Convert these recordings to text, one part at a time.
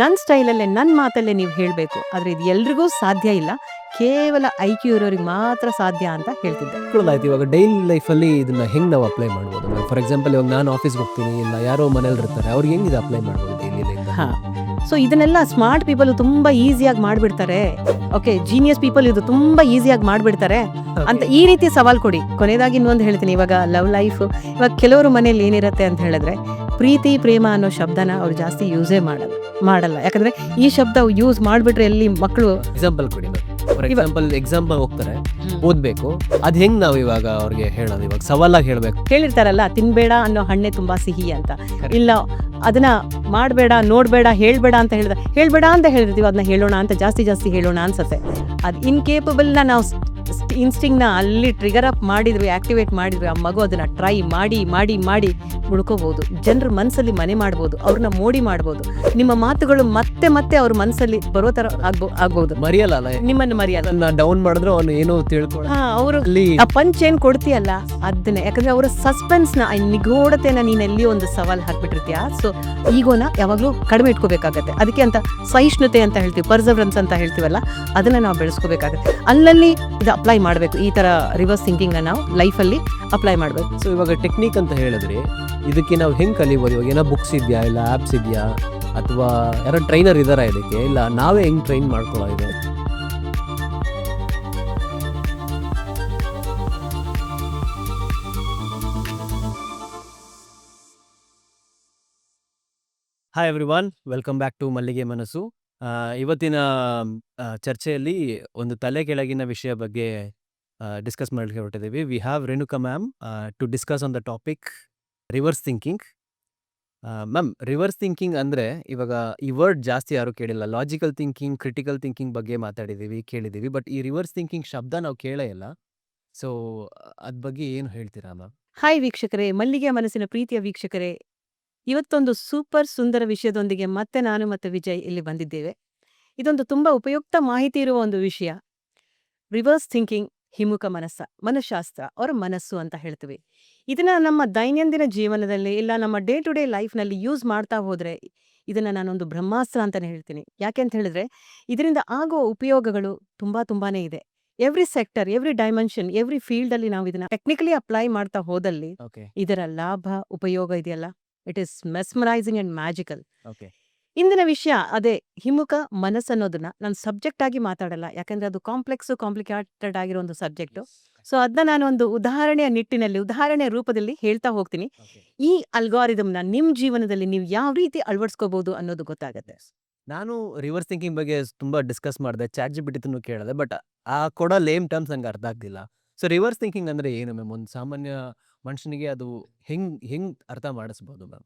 ನನ್ನ ಸ್ಟೈಲಲ್ಲೇ ನನ್ನ ಮಾತಲ್ಲೇ ನೀವು ಹೇಳಬೇಕು. ಆದರೆ ಇದು ಎಲ್ರಿಗೂ ಸಾಧ್ಯ ಇಲ್ಲ. ಕೇವಲ ಐ ಕ್ಯೂ ಇರೋರಿಗೆ ಮಾತ್ರ ಸಾಧ್ಯ ಅಂತ ಹೇಳ್ತಿದ್ದೆ. ಆಯ್ತು. ಇವಾಗ ಡೈಲಿ ಲೈಫಲ್ಲಿ ಇದನ್ನ ಹೆಂಗೆ ನಾವು ಅಪ್ಲೈ ಮಾಡ್ಬೋದು? ಫಾರ್ ಎಕ್ಸಾಂಪಲ್ ಇವಾಗ ನಾನು ಆಫೀಸ್ಗೆ ಹೋಗ್ತೀನಿ ಇಲ್ಲ ಯಾರೋ ಮನೇಲಿ ಇರ್ತಾರೆ ಅವ್ರಿಗೆ ಹೆಂಗೆ ಇದು ಅಪ್ಲೈ ಮಾಡ್ಬೋದು ಡೈಲಿ ಲೈಫ್ ಹಾ. ಸೊ ಇದನ್ನೆಲ್ಲ ಸ್ಮಾರ್ಟ್ ಪೀಪಲ್ ತುಂಬ ಈಸಿಯಾಗಿ ಮಾಡಿಬಿಡ್ತಾರೆ. ಓಕೆ ಜೀನಿಯಸ್ ಪೀಪಲ್ ಇದು ತುಂಬ ಈಸಿಯಾಗಿ ಮಾಡಿಬಿಡ್ತಾರೆ. ಅಂತ ಈ ರೀತಿ ಸವಾಲ್ ಕೊಡಿ. ಕೊನೆಯದಾಗಿ ಇನ್ನೊಂದು ಹೇಳ್ತೀನಿ. ಇವಾಗ ಲವ್ ಲೈಫ್ ಇವಾಗ ಕೆಲವರು ಮನೇಲಿ ಏನಿರುತ್ತೆ ಅಂತ ಹೇಳಿದ್ರೆ ಪ್ರೀತಿ ಪ್ರೇಮ ಅನ್ನೋ ಶಬ್ದನ ಅವ್ರು ಜಾಸ್ತಿ ಯೂಸೇ ಮಾಡಲ್ಲ ಮಾಡಲ್ಲ. ಯಾಕಂದ್ರೆ ಈ ಶಬ್ದ ಯೂಸ್ ಮಾಡ್ಬಿಟ್ರೆ ಎಲ್ಲಿ ಮಕ್ಕಳು ಎಕ್ಸಾಂಪಲ್ ಕೊಡಿ ಫಾರ್ ಎಕ್ಸಾಂಪಲ್ ಎಕ್ಸಾಂಪಲ್ ಹೋಗ್ತಾರೆ. ಓದ್ಬೇಕು. ಅದ್ ಹೆಂಗ್ ನಾವು ಇವಾಗ ಅವ್ರಿಗೆ ಹೇಳೋದು? ಇವಾಗ ಸವಾಲಾಗಿ ಹೇಳ್ಬೇಕು. ಹೇಳಿರ್ತಾರಲ್ಲ ತಿನ್ಬೇಡ ಅನ್ನೋ ಹಣ್ಣೆ ತುಂಬಾ ಸಿಹಿ ಅಂತ. ಇಲ್ಲ ಅದನ್ನ ಮಾಡಬೇಡ ನೋಡ್ಬೇಡ ಹೇಳ್ಬೇಡ ಅಂತ ಹೇಳಿದ ಹೇಳ್ಬೇಡ ಅಂತ ಹೇಳಿರ್ತೀವಿ ಅದನ್ನ ಹೇಳೋಣ ಅಂತ ಜಾಸ್ತಿ ಜಾಸ್ತಿ ಹೇಳೋಣ ಅನ್ಸತ್ತೆ. ಅದು ಇನ್ಕೇಪಬಲ್ನ ನಾವು ಇನ್ಸ್ಟಿಂಗ್ನ ಅಲ್ಲಿ ಟ್ರಿಗರ್ ಅಪ್ ಮಾಡಿದ್ವಿ ಆಕ್ಟಿವೇಟ್ ಮಾಡಿದ್ವಿ ಆ ಮಗು ಅದನ್ನ ಟ್ರೈ ಮಾಡಿ ಮಾಡಿ ಮಾಡಿ ಉಳ್ಕೋಬಹುದು ಜನರ ಮನಸ್ಸಲ್ಲಿ ಮನೆ ಮಾಡ್ಬೋದು ಅವ್ರನ್ನ ಮೋಡಿ ಮಾಡ್ಬೋದು ನಿಮ್ಮ ಮಾತುಗಳು ಮತ್ತೆ ಮತ್ತೆ ಅವ್ರ ಮನಸ್ಸಲ್ಲಿ ಬರೋ ತರ ಆಗ್ಬೋ ಆಗ್ಬೋದು. ಮರಿಯಲ್ಲ ಅಲ್ಲ ನಿಮ್ಮನ್ನು ಮರೆಯಲ್ಲ. ಡೌನ್ ಮಾಡಿದ್ರೆ ಅವನು ಏನೋ ತಿಳ್ಕೊಳ್ಳ ಹಾ ಅವರು ಆ ಪಂಚ್ ಏನ್ ಕೊಡ್ತೀಯಲ್ಲ ಅದನ್ನ. ಯಾಕಂದ್ರೆ ಅವರ ಸಸ್ಪೆನ್ಸ್ನ ನಿಗೂಢತೆನ ನೀನ್ ಎಲ್ಲಿ ಒಂದು ಸವಾಲ್ ಹಾಕ್ಬಿಟ್ಟಿರ್ತೀಯ? ಸೊ ಈಗೋನ ಯಾವಾಗ್ಲೂ ಕಡಿಮೆ ಇಟ್ಕೋಬೇಕಾಗತ್ತೆ. ಅದಕ್ಕೆ ಅಂತ ಸಹಿಷ್ಣುತೆ ಅಂತ ಹೇಳ್ತೀವಿ ಪರ್ಸವರೆನ್ಸ್ ಅಂತ ಹೇಳ್ತೀವಲ್ಲ ಅದನ್ನ ನಾವು ಬೆಳೆಸ್ಕೋಬೇಕಾಗತ್ತೆ. ಅಲ್ಲಲ್ಲಿ ಇದು ಅಪ್ಲೈ ಮಾಡಬೇಕು ಈ ತರ ರಿವರ್ಸ್ ಥಿಂಕಿಂಗ್ ನಾವು ಲೈಫಲ್ಲಿ ಅಪ್ಲೈ ಮಾಡಬೇಕು. ಸೊ ಇವಾಗ ಟೆಕ್ನಿಕ್ ಅಂತ ಹೇಳಿದ್ರಿ ಇದಕ್ಕೆ ನಾವು ಹೆಂಗ್ ಕಲಿಬೋದು? ಇವಾಗ ಏನೋ ಬುಕ್ಸ್ ಇದೆಯಾ ಇಲ್ಲ ಆ್ಯಪ್ಸ್ ಇದೆಯಾ? ಅಥವಾ ಯಾರೋ ಟ್ರೈನರ್ ಇದಾರ ಇದಕ್ಕೆ? ಇಲ್ಲ, ನಾವೇ ಹೆಂಗ್ ಟ್ರೈನ್ ಮಾಡ್ಕೊಳ್ಳೋದು hi every welcome back to Mallige Manassu. ಇವತ್ತಿನ ಚರ್ಚೆಯಲ್ಲಿ ಒಂದು ತಲೆ ಕೆಳಗಿನ ವಿಷಯ ಬಗ್ಗೆ ಡಿಸ್ಕಸ್ ಮಾಡಲಿಕ್ಕೆ ಹೊರಟಿದ್ದೀವಿ. We have Renuka ma'am to discuss on the topic reverse thinking. Ma'am reverse thinking ಅಂದರೆ ಇವಾಗ ಈ ವರ್ಡ್ ಜಾಸ್ತಿ ಯಾರೂ ಕೇಳಿಲ್ಲ. ಲಾಜಿಕಲ್ ಥಿಂಕಿಂಗ್, ಕ್ರಿಟಿಕಲ್ ಥಿಂಕಿಂಗ್ ಬಗ್ಗೆ ಮಾತಾಡಿದ್ದೀವಿ ಕೇಳಿದ್ದೀವಿ ಬಟ್ ಈ ರಿವರ್ಸ್ ಥಿಂಕಿಂಗ್ ಶಬ್ದ ನಾವು ಕೇಳೇ ಇಲ್ಲ. ಸೊ, ಅದ್ ಬಗ್ಗೆ ಏನು ಹೇಳ್ತೀರಾ ಮ್ಯಾಮ್? ಹಾಯ್ ವೀಕ್ಷಕರೇ, ಮಲ್ಲಿಗೆ ಮನಸ್ಸಿನ ಪ್ರೀತಿಯ ವೀಕ್ಷಕರೇ. ಇವತ್ತೊಂದು ಸೂಪರ್ ಸುಂದರ ವಿಷಯದೊಂದಿಗೆ ಮತ್ತೆ ನಾನು ಮತ್ತು ವಿಜಯ್ ಇಲ್ಲಿ ಬಂದಿದ್ದೇವೆ. ಇದೊಂದು ತುಂಬ ಉಪಯುಕ್ತ ಮಾಹಿತಿ ಇರುವ ಒಂದು ವಿಷಯ. ರಿವರ್ಸ್ ಥಿಂಕಿಂಗ್ ಹಿಮುಖ ಮನಸ್ಸ, ಮನಃಶಾಸ್ತ್ರ, ಅವರ ಮನಸ್ಸು ಅಂತ ಹೇಳ್ತೀವಿ. ಇದನ್ನ ನಮ್ಮ ದೈನಂದಿನ ಜೀವನದಲ್ಲಿ ಇಲ್ಲ ನಮ್ಮ ಡೇ ಟು ಡೇ ಲೈಫ್ನಲ್ಲಿ ಯೂಸ್ ಮಾಡ್ತಾ ಹೋದ್ರೆ ಇದನ್ನ ನಾನೊಂದು ಬ್ರಹ್ಮಾಸ್ತ್ರ ಅಂತಾನೆ ಹೇಳ್ತೀನಿ. ಯಾಕೆ ಅಂತ ಹೇಳಿದ್ರೆ ಇದರಿಂದ ಆಗುವ ಉಪಯೋಗಗಳು ತುಂಬಾ ತುಂಬಾನೇ ಇದೆ. Every sector every dimension every field ಅಲ್ಲಿ ನಾವು ಇದನ್ನ ಟೆಕ್ನಿಕಲಿ ಅಪ್ಲೈ ಮಾಡ್ತಾ ಹೋದಲ್ಲಿ ಇದರ ಲಾಭ ಉಪಯೋಗ ಇದೆಯಲ್ಲ? It is mesmerising and magical ಇಂದಿನ ವಿಷಯ ಅದೇ ಹಿಮ್ಮುಖ ಮನಸ್ಸನ್ನೋದನ್ನ. ನಾನು ಸಬ್ಜೆಕ್ಟ್ ಆಗಿ ಮಾತಾಡಲ್ಲ. ಯಾಕಂದ್ರೆ ಅದು ಕಾಂಪ್ಲೆಕ್ಸ್ ಕಾಂಪ್ಲಿಕೇಟೆಡ್ ಆಗಿರೋ ಒಂದು ಸಬ್ಜೆಕ್ಟ್ ಸೊ ಅದನ್ನ ನಾನು ಒಂದು ಉದಾಹರಣೆಯ ನಿಟ್ಟಿನಲ್ಲಿ ಉದಾಹರಣೆಯ ರೂಪದಲ್ಲಿ ಹೇಳ್ತಾ ಹೋಗ್ತೀನಿ. ಈ ಅಲ್ಗಾರಿದಮ್ನ ನಿಮ್ ಜೀವನದಲ್ಲಿ ನೀವು ಯಾವ ರೀತಿ ಅಳವಡಿಸ್ಕೋಬಹುದು ಅನ್ನೋದು ಗೊತ್ತಾಗತ್ತೆ. ನಾನು ರಿವರ್ಸ್ ಥಿಂಕಿಂಗ್ ಬಗ್ಗೆ ತುಂಬಾ ಡಿಸ್ಕಸ್ ಮಾಡಿದೆ ಚಾಟ್ ಜಿ ಬಿಟ್ಟಿತ್ತು ಕೇಳಿದೆ ಬಟ್ ಆ ಕೊಡೋ ಲೇಮ್ ಟರ್ಮ್ಸ್ ನಂಗೆ ಅರ್ಥ ಆಗ್ತಿಲ್ಲ ಸೊ ರಿವರ್ಸ್ ಥಿಂಕಿಂಗ್ ಅಂದ್ರೆ ಏನು ಮ್ಯಾಮ್? ಒಂದು ಸಾಮಾನ್ಯ ಮನುಷ್ಯನಿಗೆ ಅದು ಹೆಂಗ್ ಹೆಂಗ್ ಅರ್ಥ ಮಾಡಿಸ್ಬೋದು ಮ್ಯಾಮ್?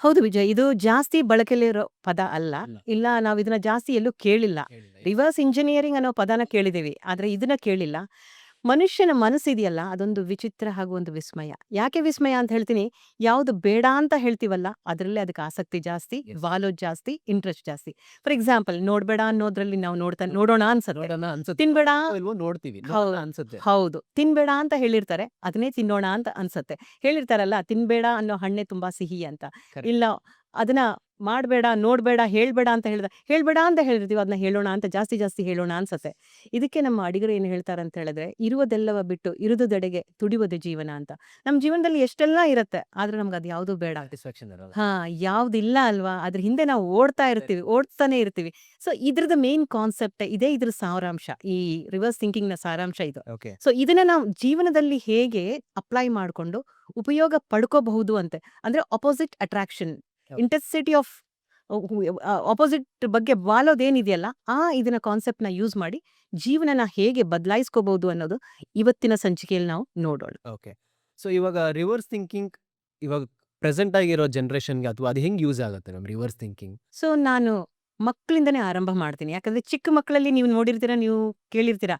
ಹೌದು ವಿಜಯ್ ಇದು ಜಾಸ್ತಿ ಬಳಕೆಯಲ್ಲಿರೋ ಪದ ಅಲ್ಲ. ಅಲ್ಲ. ಇಲ್ಲ ನಾವು ಇದನ್ನ ಜಾಸ್ತಿ ಎಲ್ಲೂ ಕೇಳಿಲ್ಲ. ರಿವರ್ಸ್ ಇಂಜಿನಿಯರಿಂಗ್ ಅನ್ನೋ ಪದನ ಕೇಳಿದೀವಿ ಆದ್ರೆ ಇದನ್ನ ಕೇಳಿಲ್ಲ. ಮನುಷ್ಯನ ಮನಸ್ಸಿದೆಯಲ್ಲ ಅದೊಂದು ವಿಚಿತ್ರ ಹಾಗೂ ಒಂದು ವಿಸ್ಮಯ. ಯಾಕೆ ವಿಸ್ಮಯ ಅಂತ ಹೇಳ್ತೀನಿ ಯಾವುದು ಬೇಡ ಅಂತ ಹೇಳ್ತೀವಲ್ಲ ಅದರಲ್ಲೇ ಅದಕ್ಕೆ ಆಸಕ್ತಿ ಜಾಸ್ತಿ ವಾಲೋಜ್ ಜಾಸ್ತಿ ಇಂಟ್ರೆಸ್ಟ್ ಜಾಸ್ತಿ. ಫಾರ್ ಎಕ್ಸಾಂಪಲ್ ನೋಡ್ಬೇಡ ಅನ್ನೋದ್ರಲ್ಲಿ ನಾವು ನೋಡ್ತಾ ನೋಡೋಣ ಅನ್ಸತ್ತೆ. ತಿನ್ಬೇಡ ನೋಡ್ತೀವಿ. ಅನ್ಸುತ್ತೆ. ಹೌದು. ತಿನ್ಬೇಡ ಅಂತ ಹೇಳಿರ್ತಾರೆ ಅದನ್ನೇ ತಿನ್ನೋಣ ಅಂತ ಅನ್ಸತ್ತೆ. ಹೇಳಿರ್ತಾರಲ್ಲ ತಿನ್ಬೇಡ ಅನ್ನೋ ಹಣ್ಣೆ ತುಂಬಾ ಸಿಹಿ ಅಂತ ಇಲ್ಲ ಅದನ್ನ ಮಾಡ್ಬೇಡ ನೋಡ್ಬೇಡ ಹೇಳಬೇಡ ಅಂತ ಹೇಳಿದ ಹೇಳಬೇಡ ಅಂತ ಹೇಳಿರ್ತೀವಿ ಅದನ್ನ ಹೇಳೋಣ ಅಂತ ಜಾಸ್ತಿ ಜಾಸ್ತಿ ಹೇಳೋಣ ಅನ್ಸತ್ತೆ. ಇದಕ್ಕೆ ನಮ್ಮ ಅಡಿಗರು ಏನು ಹೇಳ್ತಾರೆ ಅಂತ ಹೇಳಿದ್ರೆ ಇರುವುದೆಲ್ಲವ ಬಿಟ್ಟು ಇರುವುದೆಡೆಗೆ ತುಡಿಯುವುದು ಜೀವನ ಅಂತ. ನಮ್ಮ ಜೀವನದಲ್ಲಿ ಎಷ್ಟೆಲ್ಲ ಇರುತ್ತೆ ಆದ್ರೆ ನಮ್ಗೆ ಅದು ಯಾವುದು ಬೇಡ. ಹಾ ಯಾವ್ದಿಲ್ಲ ಅಲ್ವಾ ಅದ್ರ ಹಿಂದೆ ನಾವು ಓಡ್ತಾ ಇರ್ತೀವಿ ಓಡ್ತಾನೆ ಇರ್ತೀವಿ. ಸೊ ಇದ್ರದ ಮೇನ್ ಕಾನ್ಸೆಪ್ಟ್ ಇದೇ ಇದ್ರ ಸಾರಾಂಶ ಈ ರಿವರ್ಸ್ ಥಿಂಕಿಂಗ್ನ ಸಾರಾಂಶ ಇದು. ಸೊ ಇದನ್ನ ನಾವು ಜೀವನದಲ್ಲಿ ಹೇಗೆ ಅಪ್ಲೈ ಮಾಡಿಕೊಂಡು ಉಪಯೋಗ ಪಡ್ಕೋಬಹುದು ಅಂತೆ ಅಂದ್ರೆ opposite attraction. Intensity of opposite ಬಗ್ಗೆ ಬಾಲೋದೇನಿದೆಯಲ್ಲ ಆ ಇದನ್ನ ಕಾನ್ಸೆಪ್ಟ್ನ ಯೂಸ್ ಮಾಡಿ ಜೀವನನ ಹೇಗೆ ಬದಲಾಯಿಸ್ಕೋಬಹುದು ಅನ್ನೋದು ಇವತ್ತಿನ ಸಂಚಿಕೆಯಲ್ಲಿ ನಾವು ನೋಡೋಣ. ಓಕೆ ಸೊ ಇವಾಗ ರಿವರ್ಸ್ ಥಿಂಕಿಂಗ್ ಇವಾಗ ಪ್ರೆಸೆಂಟ್ ಆಗಿರೋ ಜನರೇಷನ್ಗೆ ಅಥವಾ ಅದು ಹೆಂಗ್ ಯೂಸ್ ಆಗುತ್ತೆ ಮ್ಯಾಮ್ ರಿವರ್ಸ್ ಥಿಂಕಿಂಗ್ ಸೊ ನಾನು ಮಕ್ಕಳಿಂದನೇ ಆರಂಭ ಮಾಡ್ತೀನಿ. ಯಾಕಂದ್ರೆ ಚಿಕ್ಕ ಮಕ್ಕಳಲ್ಲಿ ನೀವು ನೋಡಿರ್ತೀರಾ ನೀವು ಕೇಳಿರ್ತೀರಾ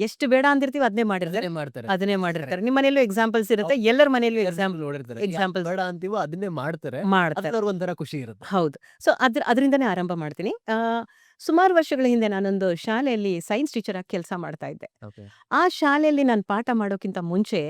ಎಷ್ಟು ಬೇಡ ಅಂದಿರ್ತೀವಿ ಅದನ್ನೇ ಮಾಡಿರ್ತಾರೆ. ಮಾಡ್ತಾರೆ. ಅದನ್ನೇ ಮಾಡಿರ್ತಾರೆ. ನಿಮ್ಮ ಮನೆಯಲ್ಲೂ ಎಕ್ಸಾಂಪಲ್ಸ್ ಇರುತ್ತೆ ಎಲ್ಲರ ಮನೆಯಲ್ಲೂ ಎಕ್ಸಾಂಪಲ್ ನೋಡಿರ್ತಾರೆ ಎಕ್ಸಾಂಪಲ್ ಬೇಡ ಅಂತೀವೋ ಅದನ್ನೇ ಮಾಡ್ತಾರೆ. ಮಾಡ್ತಾರೆ. ಒಂಥರ ಖುಷಿ ಇರುತ್ತೆ. ಹೌದು. ಸೊ ಅದ್ರ ಅದರಿಂದನೇ ಆರಂಭ ಮಾಡ್ತೀನಿ. ಆ, ಸುಮಾರು ವರ್ಷಗಳ ಹಿಂದೆ ನಾನೊಂದು ಶಾಲೆಯಲ್ಲಿ ಸೈನ್ಸ್ ಟೀಚರ್ ಆಗಿ ಕೆಲಸ ಮಾಡ್ತಾ ಇದ್ದೆ. ಆ ಶಾಲೆಯಲ್ಲಿ ನಾನು ಪಾಠ ಮಾಡೋಕ್ಕಿಂತ ಮುಂಚೆ